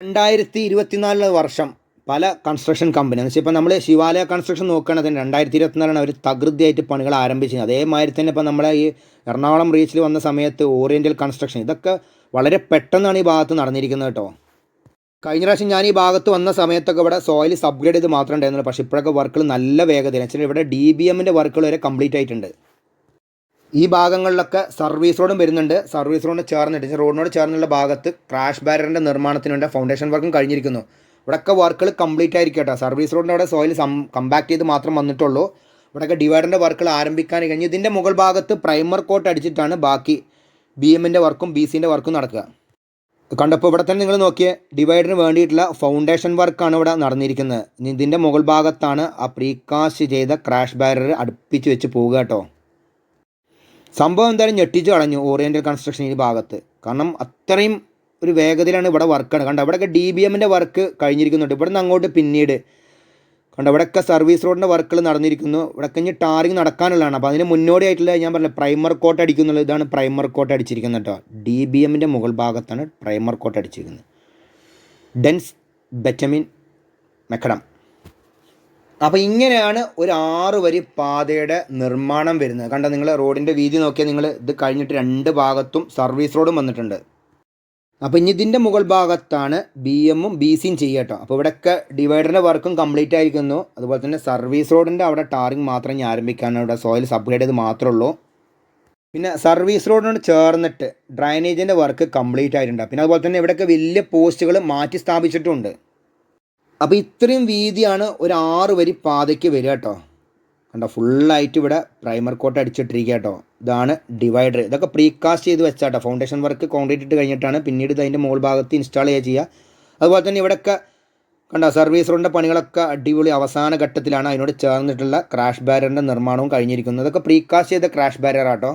രണ്ടായിരത്തി ഇരുപത്തിനാലിലെ വർഷം പല കൺസ്ട്രക്ഷൻ കമ്പനി എന്ന് വെച്ചാൽ ഇപ്പോൾ നമ്മൾ ശിവാലയ കൺസ്ട്രക്ഷൻ നോക്കുകയാണെങ്കിൽ തന്നെ. രണ്ടായിരത്തി ഇരുപത്തിനാലാണ് അവർ തകൃതിയായിട്ട് പണികൾ ആരംഭിച്ചത്. അതേമാതിരി തന്നെ ഇപ്പോൾ നമ്മളെ ഈ എറണാകുളം റീച്ചിൽ വന്ന സമയത്ത് ഓറിയന്റൽ കൺസ്ട്രക്ഷൻ ഇതൊക്കെ വളരെ പെട്ടെന്നാണ് ഈ ഭാഗത്ത് നടന്നിരിക്കുന്നത് കേട്ടോ. കഴിഞ്ഞ പ്രാവശ്യം ഞാൻ ഈ ഭാഗത്ത് വന്ന സമയത്തൊക്കെ ഇവിടെ സോയിൽ സബ്ഗ്രേഡ് ചെയ്ത് മാത്രമേ ഉണ്ടായിരുന്നുള്ളൂ. പക്ഷേ ഇപ്പോഴൊക്കെ വർക്കുകൾ നല്ല വേഗതയാണ് വെച്ചാൽ ഇവിടെ ഡി ബി എമ്മിന്റെ വർക്കുകൾ വരെ കംപ്ലീറ്റ് ആയിട്ടുണ്ട്. ഈ ഭാഗങ്ങളിലൊക്കെ സർവീസ് റോഡും വരുന്നുണ്ട്. സർവീസ് റോഡിന് ചേർന്നിട്ട് റോഡിനോട് ചേർന്നുള്ള ഭാഗത്ത് ക്രാഷ് ബാരറിന്റെ നിർമ്മാണത്തിനുണ്ട്. ഫൗണ്ടേഷൻ വർക്കും കഴിഞ്ഞിരിക്കുന്നു. ഇവിടെയൊക്കെ വർക്കുകൾ കംപ്ലീറ്റ് ആയിരിക്കും കേട്ടോ. സർവീസ് റോഡിന്റെ അവിടെ സോയിൽ സം കമ്പാക്ട് ചെയ്ത് മാത്രം വന്നിട്ടുള്ളൂ. ഇവിടെയൊക്കെ ഡിവൈഡറിന്റെ വർക്കുകൾ ആരംഭിക്കാൻ കഴിഞ്ഞു. ഇതിന്റെ മുകൾ ഭാഗത്ത് പ്രൈമർ കോട്ട് അടിച്ചിട്ടാണ് ബാക്കി ബി എമ്മിന്റെ വർക്കും ബി സിന്റെ വർക്കും നടക്കുക. കണ്ടപ്പോൾ ഇവിടെ തന്നെ നിങ്ങൾ നോക്കിയേ ഡിവൈഡറിന് വേണ്ടിയിട്ടുള്ള ഫൗണ്ടേഷൻ വർക്കാണ് ഇവിടെ നടന്നിരിക്കുന്നത്. ഇതിന്റെ മുകൾ ഭാഗത്താണ് ആ പ്രീകാസ്റ്റ് ചെയ്ത ക്രാഷ് ബാരർ അടുപ്പിച്ച് വെച്ച് പോവുക കേട്ടോ. സംഭവം എന്തായാലും ഞെട്ടിച്ച് കളഞ്ഞു. ഓറിയന്റൽ കൺസ്ട്രക്ഷൻ ഈ ഭാഗത്ത്. കാരണം അത്രയും ഒരു വേഗതയിലാണ് ഇവിടെ വർക്കാണ് കണ്ട അവിടെയൊക്കെ ഡി ബി എമ്മിന്റെ വർക്ക് കഴിഞ്ഞിരിക്കുന്നുണ്ട്. ഇവിടെ നിന്ന് അങ്ങോട്ട് പിന്നീട്. കണ്ട അവിടെയൊക്കെ സർവീസ് റോഡിന്റെ വർക്കുകൾ നടന്നിരിക്കുന്നു. ഇവിടെ കഴിഞ്ഞ് ടാറിങ് നടക്കാനുള്ളതാണ്. അപ്പോൾ അതിന് മുന്നോടിയായിട്ടുള്ള ഞാൻ പറഞ്ഞില്ല പ്രൈമർ കോട്ട് അടിക്കുന്നുള്ളത് ഇതാണ് പ്രൈമർ കോട്ട് അടിച്ചിരിക്കുന്നത് കേട്ടോ. ഡി ബി എമ്മിന്റെ മുകൾ ഭാഗത്താണ് പ്രൈമർ കോട്ട് അടിച്ചിരിക്കുന്നത്. ഡെൻസ് ബെറ്റമിൻ മെക്കഡം അപ്പോൾ ഇങ്ങനെയാണ് ഒരു ആറ് വരി പാതയുടെ നിർമ്മാണം വരുന്നത്. കണ്ട നിങ്ങൾ റോഡിന്റെ വീതി നോക്കിയാൽ നിങ്ങൾ ഇത് കഴിഞ്ഞിട്ട് രണ്ട് ഭാഗത്തും സർവീസ് റോഡും വന്നിട്ടുണ്ട്. അപ്പോൾ ഇനി ഇതിന്റെ മുകൾ ഭാഗത്താണ് ബി എമ്മും ബി സിയും ചെയ്യട്ടോ അപ്പോൾ ഇവിടെയൊക്കെ ഡിവൈഡറിന്റെ വർക്കും കംപ്ലീറ്റ് ആയിരിക്കുന്നു. അതുപോലെ തന്നെ സർവീസ് റോഡിന്റെ അവിടെ ടാറിങ് മാത്രം ഞാൻ ആരംഭിക്കാനാണ് ഇവിടെ സോയിൽ സബ്ഗ്രേഡ് ചെയ്ത് മാത്രമേ ഉള്ളൂ. പിന്നെ സർവീസ് റോഡിനോട് ചേർന്നിട്ട് ഡ്രൈനേജിന്റെ വർക്ക് കംപ്ലീറ്റ് ആയിട്ടുണ്ട്. പിന്നെ അതുപോലെ തന്നെ ഇവിടെയൊക്കെ വലിയ പോസ്റ്റുകൾ മാറ്റി സ്ഥാപിച്ചിട്ടുണ്ട്. അപ്പോൾ ഇത്രയും വീതിയാണ് ഒരു ആറ് വരി പാതയ്ക്ക് വരിക കേട്ടോ. കണ്ടോ ഫുള്ളായിട്ട് ഇവിടെ പ്രൈമർ കോട്ട് അടിച്ചിട്ടിരിക്കുക കേട്ടോ. ഇതാണ് ഡിവൈഡർ ഇതൊക്കെ പ്രീകാസ്റ്റ് ചെയ്ത് വെച്ചാട്ടോ ഫൗണ്ടേഷൻ വർക്ക് കോൺക്രീറ്റ് ഇട്ട് കഴിഞ്ഞിട്ടാണ് പിന്നീട് ഇതിന്റെ മുകൾ ഭാഗത്ത് ഇൻസ്റ്റാൾ ചെയ്യുക ചെയ്യുക. അതുപോലെ തന്നെ ഇവിടെയൊക്കെ കണ്ടോ സർവീസ് റോഡിന്റെ പണികളൊക്കെ അടിപൊളി അവസാന ഘട്ടത്തിലാണ്. അതിനോട് ചേർന്നിട്ടുള്ള ക്രാഷ് ബാരറിന്റെ നിർമ്മാണവും കഴിഞ്ഞിരിക്കുന്നത് ഇതൊക്കെ പ്രീകാസ്റ്റ് ചെയ്ത ക്രാഷ് ബാരർ ആട്ടോ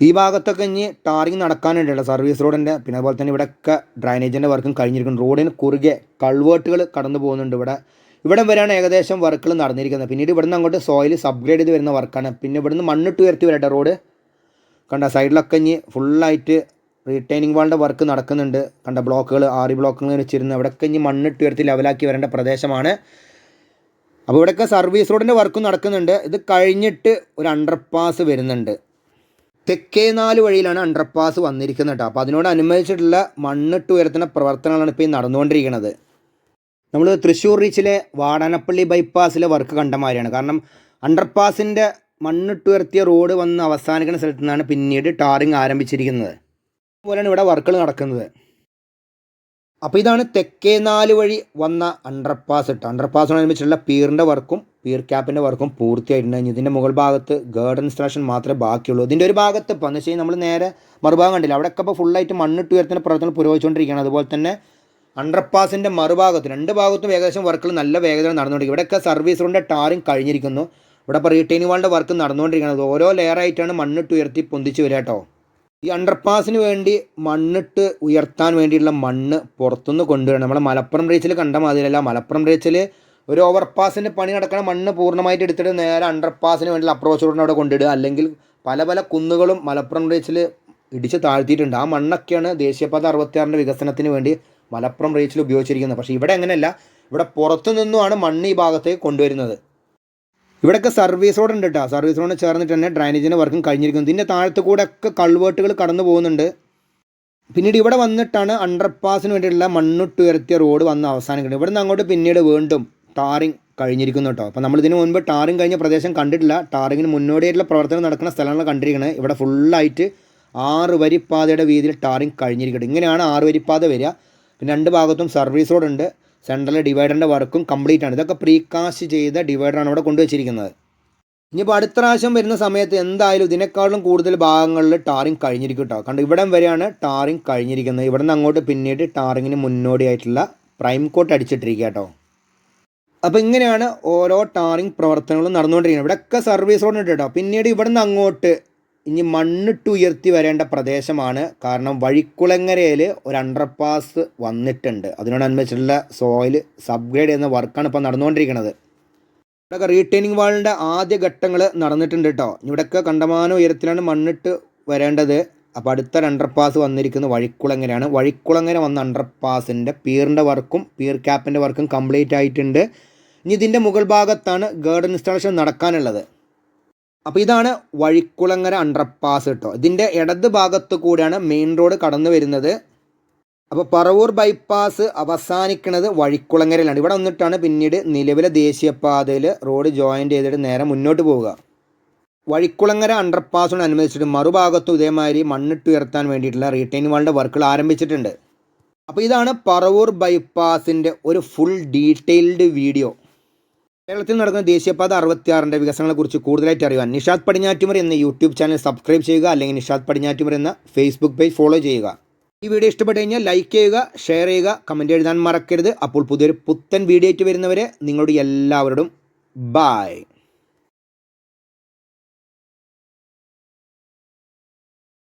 ഈ ഭാഗത്തൊക്കെ ഇനി ടാറിങ് നടക്കാനുണ്ടല്ലോ സർവീസ് റോഡിന്റെ പിന്നെ അതുപോലെ തന്നെ ഇവിടെയൊക്കെ ഡ്രൈനേജിന്റെ വർക്കും കഴിഞ്ഞിരിക്കുന്നു. റോഡിന് കുറുകെ കൾവേർട്ടുകൾ കടന്നു പോകുന്നുണ്ട് ഇവിടെ. ഇവിടെ വരെയാണ് ഏകദേശം വർക്കുകൾ നടന്നിരിക്കുന്നത്. പിന്നീട് ഇവിടുന്ന് അങ്ങോട്ട് സോയിൽ സബ്ഗ്രേഡ് ചെയ്ത് വരുന്ന വർക്കാണ്. പിന്നെ ഇവിടുന്ന് മണ്ണിട്ട് ഉയർത്തി വരട്ടെ റോഡ് കണ്ട സൈഡിലൊക്കെ ഇനി ഫുള്ളായിട്ട് റീറ്റൈനിങ് വാളിന്റെ വർക്ക് നടക്കുന്നുണ്ട്. കണ്ട ബ്ലോക്കുകൾ ആറ് ബ്ലോക്കുകൾ വെച്ചിരുന്നു. അവിടെയൊക്കെ ഇനി മണ്ണിട്ട് ഉയർത്തി ലെവലാക്കി വരേണ്ട പ്രദേശമാണ്. അപ്പോൾ ഇവിടെയൊക്കെ സർവീസ് റോഡിന്റെ വർക്കും നടക്കുന്നുണ്ട്. ഇത് കഴിഞ്ഞിട്ട് ഒരു അണ്ടർപാസ് വരുന്നുണ്ട്. തെക്കേ നാല് വഴിയിലാണ് അണ്ടർപാസ് വന്നിരിക്കുന്നത് കേട്ടോ. അപ്പോൾ അതിനോട് അനുബന്ധിച്ചിട്ടുള്ള മണ്ണിട്ട് ഉയർത്തുന്ന പ്രവർത്തനങ്ങളാണ് ഇപ്പോൾ ഈ നടന്നുകൊണ്ടിരിക്കുന്നത്. നമ്മൾ തൃശ്ശൂർ റീച്ചിലെ വാടാനപ്പള്ളി ബൈപ്പാസിലെ വർക്ക് കണ്ട മാതിരിയാണ്. കാരണം അണ്ടർപാസിന്റെ മണ്ണിട്ടുയർത്തിയ റോഡ് വന്ന് അവസാനിക്കുന്ന സ്ഥലത്തു നിന്നാണ് പിന്നീട് ടാറിങ് ആരംഭിച്ചിരിക്കുന്നത്. അതുപോലെയാണ് ഇവിടെ വർക്കുകൾ നടക്കുന്നത്. അപ്പോൾ ഇതാണ് തെക്കേ നാല് വഴി വന്ന അണ്ടർപാസ് ഇട്ട്. അണ്ടർപാസിനോടനുബന്ധിച്ചുള്ള പീറിന്റെ വർക്കും പീർ ക്യാപ്പിന്റെ വർക്കും പൂർത്തിയായിട്ടുണ്ട്. ഇതിന്റെ മുകൾ ഭാഗത്ത് ഗാർഡൻ ഇൻസ്റ്റലേഷൻ മാത്രമേ ബാക്കിയുള്ളൂ. ഇതിന്റെ ഒരു ഭാഗത്ത് ഇപ്പോൾ എന്ന് വെച്ച് കഴിഞ്ഞാൽ നമ്മൾ നേരെ മറുഭാഗം കണ്ടില്ല? അവിടെയൊക്കെ ഇപ്പോൾ ഫുള്ളായിട്ട് മണ്ണിട്ട് ഉയർത്തുന്ന പ്രവർത്തനം പുരോഗമിച്ചുകൊണ്ടിരിക്കുകയാണ്. അതുപോലെ തന്നെ അണ്ടർപാസിന്റെ മറുഭാഗത്ത് രണ്ട് ഭാഗത്തും ഏകദേശം വർക്കുകൾ നല്ല വേഗതയിൽ നടന്നുകൊണ്ടിരിക്കും ഇവിടെയൊക്കെ സർവീസ് റോഡിന്റെ ടാറിങ് കഴിഞ്ഞിരിക്കുന്നു. ഇവിടെ ഇപ്പോൾ റീറ്റെയിനിങ് വാളിന്റെ വർക്ക് നടന്നുകൊണ്ടിരിക്കുന്നത്. ഓരോ ലെയറായിട്ടാണ് മണ്ണിട്ട് ഉയർത്തി പൊന്തിച്ച് വരിക കേട്ടോ ഈ അണ്ടർപാസിന് വേണ്ടി മണ്ണിട്ട് ഉയർത്താൻ വേണ്ടിയിട്ടുള്ള മണ്ണ് പുറത്തുനിന്ന് കൊണ്ടുവരണം. നമ്മളെ മലപ്പുറം റീച്ചിൽ കണ്ട മാതിരിയല്ല. മലപ്പുറം റീച്ചിൽ ഒരു ഓവർപാസിന്റെ പണി നടക്കണ മണ്ണ് പൂർണമായിട്ട് എടുത്തിട്ട് നേരെ അണ്ടർപാസിന് വേണ്ടിയുള്ള അപ്രോച്ച് റോഡിന് അവിടെ കൊണ്ടിടുക അല്ലെങ്കിൽ പല പല കുന്നുകളും മലപ്പുറം റീച്ചിൽ ഇടിച്ച് താഴ്ത്തിയിട്ടുണ്ട്. ആ മണ്ണൊക്കെയാണ് ദേശീയപാത അറുപത്തിയാറിന്റെ വികസനത്തിന് വേണ്ടി മലപ്പുറം റീച്ചിൽ ഉപയോഗിച്ചിരിക്കുന്നത്. പക്ഷേ ഇവിടെ അങ്ങനെയല്ല. ഇവിടെ പുറത്തു നിന്നുമാണ് മണ്ണ് ഈ ഭാഗത്തേക്ക് കൊണ്ടുവരുന്നത്. ഇവിടെയൊക്കെ സർവീസ് റോഡ് ഉണ്ട് കേട്ടോ സർവീസ് റോഡിന് ചേർന്നിട്ട് തന്നെ ഡ്രൈനേജിന്റെ വർക്കും കഴിഞ്ഞിരിക്കുന്നു. ഇതിന്റെ താഴത്ത് കൂടെ ഒക്കെ കൾവേർട്ടുകൾ കടന്നു പോകുന്നുണ്ട്. പിന്നീട് ഇവിടെ വന്നിട്ടാണ് അണ്ടർപാസിന് വേണ്ടിയിട്ടുള്ള മണ്ണിട്ടുയർത്തിയ റോഡ് വന്ന് അവസാനിക്കുന്നത്. ഇവിടെ അങ്ങോട്ട് പിന്നീട് വീണ്ടും ടാറിങ് കഴിഞ്ഞിരിക്കുന്നു കേട്ടോ അപ്പോൾ നമ്മൾ ഇതിന് മുൻപ് ടാറിങ് കഴിഞ്ഞ പ്രദേശം കണ്ടിട്ടില്ല. ടാറിങ്ങിന് മുന്നോടിയായിട്ടുള്ള പ്രവർത്തനം നടക്കുന്ന സ്ഥലങ്ങളാണ് കണ്ടിരിക്കുന്നത് ഇവിടെ ഫുള്ളായിട്ട് ആറ് വരിപ്പാതയുടെ വീതിയിൽ ടാറിങ് കഴിഞ്ഞിരിക്കട്ടെ ഇങ്ങനെയാണ് ആറ് വരിപ്പാത വരിക. പിന്നെ രണ്ട് ഭാഗത്തും സർവീസ് റോഡ് ഉണ്ട്. സെൻട്രൽ ഡിവൈഡറിന്റെ വർക്കും കംപ്ലീറ്റ് ആണ്. ഇതൊക്കെ പ്രീകാസ്റ്റ് ചെയ്ത ഡിവൈഡറാണ് ഇവിടെ കൊണ്ടുവച്ചിരിക്കുന്നത്. ഇനിയിപ്പോൾ അടുത്ത പ്രാവശ്യം വരുന്ന സമയത്ത് എന്തായാലും ഇതിനേക്കാളും കൂടുതൽ ഭാഗങ്ങളിൽ ടാറിങ് കഴിഞ്ഞിരിക്കും കേട്ടോ കണ്ട് ഇവിടം വരെയാണ് ടാറിങ് കഴിഞ്ഞിരിക്കുന്നത്. ഇവിടെ നിന്ന് അങ്ങോട്ട് പിന്നീട് ടാറിങ്ങിന് മുന്നോടിയായിട്ടുള്ള പ്രൈം കോട്ട് അടിച്ചിട്ടിരിക്കുക കേട്ടോ അപ്പോൾ ഇങ്ങനെയാണ് ഓരോ ടാറിങ് പ്രവർത്തനങ്ങളും നടന്നുകൊണ്ടിരിക്കുന്നത്. ഇവിടെയൊക്കെ സർവീസ് റോഡ് ഉണ്ട് കേട്ടോ പിന്നീട് ഇവിടെ നിന്ന് അങ്ങോട്ട് ഇനി മണ്ണിട്ട് ഉയർത്തി വരേണ്ട പ്രദേശമാണ്. കാരണം വഴിക്കുളങ്ങരയിൽ ഒരു അണ്ടർപാസ് വന്നിട്ടുണ്ട്. അതിനോടനുബന്ധിച്ചിട്ടുള്ള സോയിൽ സബ്ഗ്രേഡ് ചെയ്യുന്ന വർക്കാണ് ഇപ്പോൾ നടന്നുകൊണ്ടിരിക്കുന്നത്. ഇവിടെ റീറ്റെയിനിങ് വാളിന്റെ ആദ്യ ഘട്ടങ്ങൾ നടന്നിട്ടുണ്ട് കേട്ടോ ഇവിടെയൊക്കെ കണ്ടമാനം ഉയരത്തിലാണ് മണ്ണിട്ട് വരേണ്ടത്. അപ്പോൾ അടുത്ത അണ്ടർപാസ് വന്നിരിക്കുന്നത് വഴിക്കുളങ്ങരയാണ്. വഴിക്കുളങ്ങര വന്ന അണ്ടർപാസിന്റെ പീറിന്റെ വർക്കും പീർ ക്യാപ്പിന്റെ വർക്കും കംപ്ലീറ്റ് ആയിട്ടുണ്ട്. ഇനി ഇതിന്റെ മുകൾ ഭാഗത്താണ് ഗാർഡൻ ഇൻസ്റ്റാളേഷൻ നടക്കാനുള്ളത്. അപ്പോൾ ഇതാണ് വഴിക്കുളങ്ങര അണ്ടർപാസ് കേട്ടോ ഇതിന്റെ ഇടത് ഭാഗത്ത് കൂടിയാണ് മെയിൻ റോഡ് കടന്നു വരുന്നത്. അപ്പോൾ പറവൂർ ബൈപ്പാസ് അവസാനിക്കുന്നത് വഴിക്കുളങ്ങരയിലാണ്. ഇവിടെ വന്നിട്ടാണ് പിന്നീട് നിലവിലെ ദേശീയപാതയിൽ റോഡ് ജോയിന്റ് ചെയ്തിട്ട് നേരെ മുന്നോട്ട് പോവുക. വഴിക്കുളങ്ങര അണ്ടർപാസിനോട് അനുവദിച്ചിട്ട് മറുഭാഗത്തും ഇതേമാതിരി മണ്ണിട്ട് ഉയർത്താൻ വേണ്ടിയിട്ടുള്ള റീറ്റെയിൻ വാളിന്റെ വർക്കുകൾ ആരംഭിച്ചിട്ടുണ്ട്. അപ്പോൾ ഇതാണ് പറവൂർ ബൈപ്പാസിന്റെ ഒരു ഫുൾ ഡീറ്റെയിൽഡ് വീഡിയോ കേരളത്തിൽ നടക്കുന്ന ദേശീയപാത അറുപത്തിയാറിന്റെ വികസനങ്ങളെക്കുറിച്ച് കൂടുതലായിട്ട് അറിയാൻ നിഷാദ് പടിഞ്ഞാറ്റുമർ എന്ന യൂട്യൂബ് ചാനൽ സബ്സ്ക്രൈബ് ചെയ്യുക അല്ലെങ്കിൽ നിഷാദ് പടിഞ്ഞാറ്റുമർ എന്ന ഫേസ്ബുക്ക് പേജ് ഫോളോ ചെയ്യുക. ഈ വീഡിയോ ഇഷ്ടപ്പെട്ട് കഴിഞ്ഞാൽ ലൈക്ക് ചെയ്യുക ഷെയർ ചെയ്യുക കമന്റ് എഴുതാൻ മറക്കരുത്. അപ്പോൾ പുതിയൊരു പുത്തൻ വീഡിയോ ആയിട്ട് വരുന്നവരെ നിങ്ങളുടെ എല്ലാവരോടും ബായ്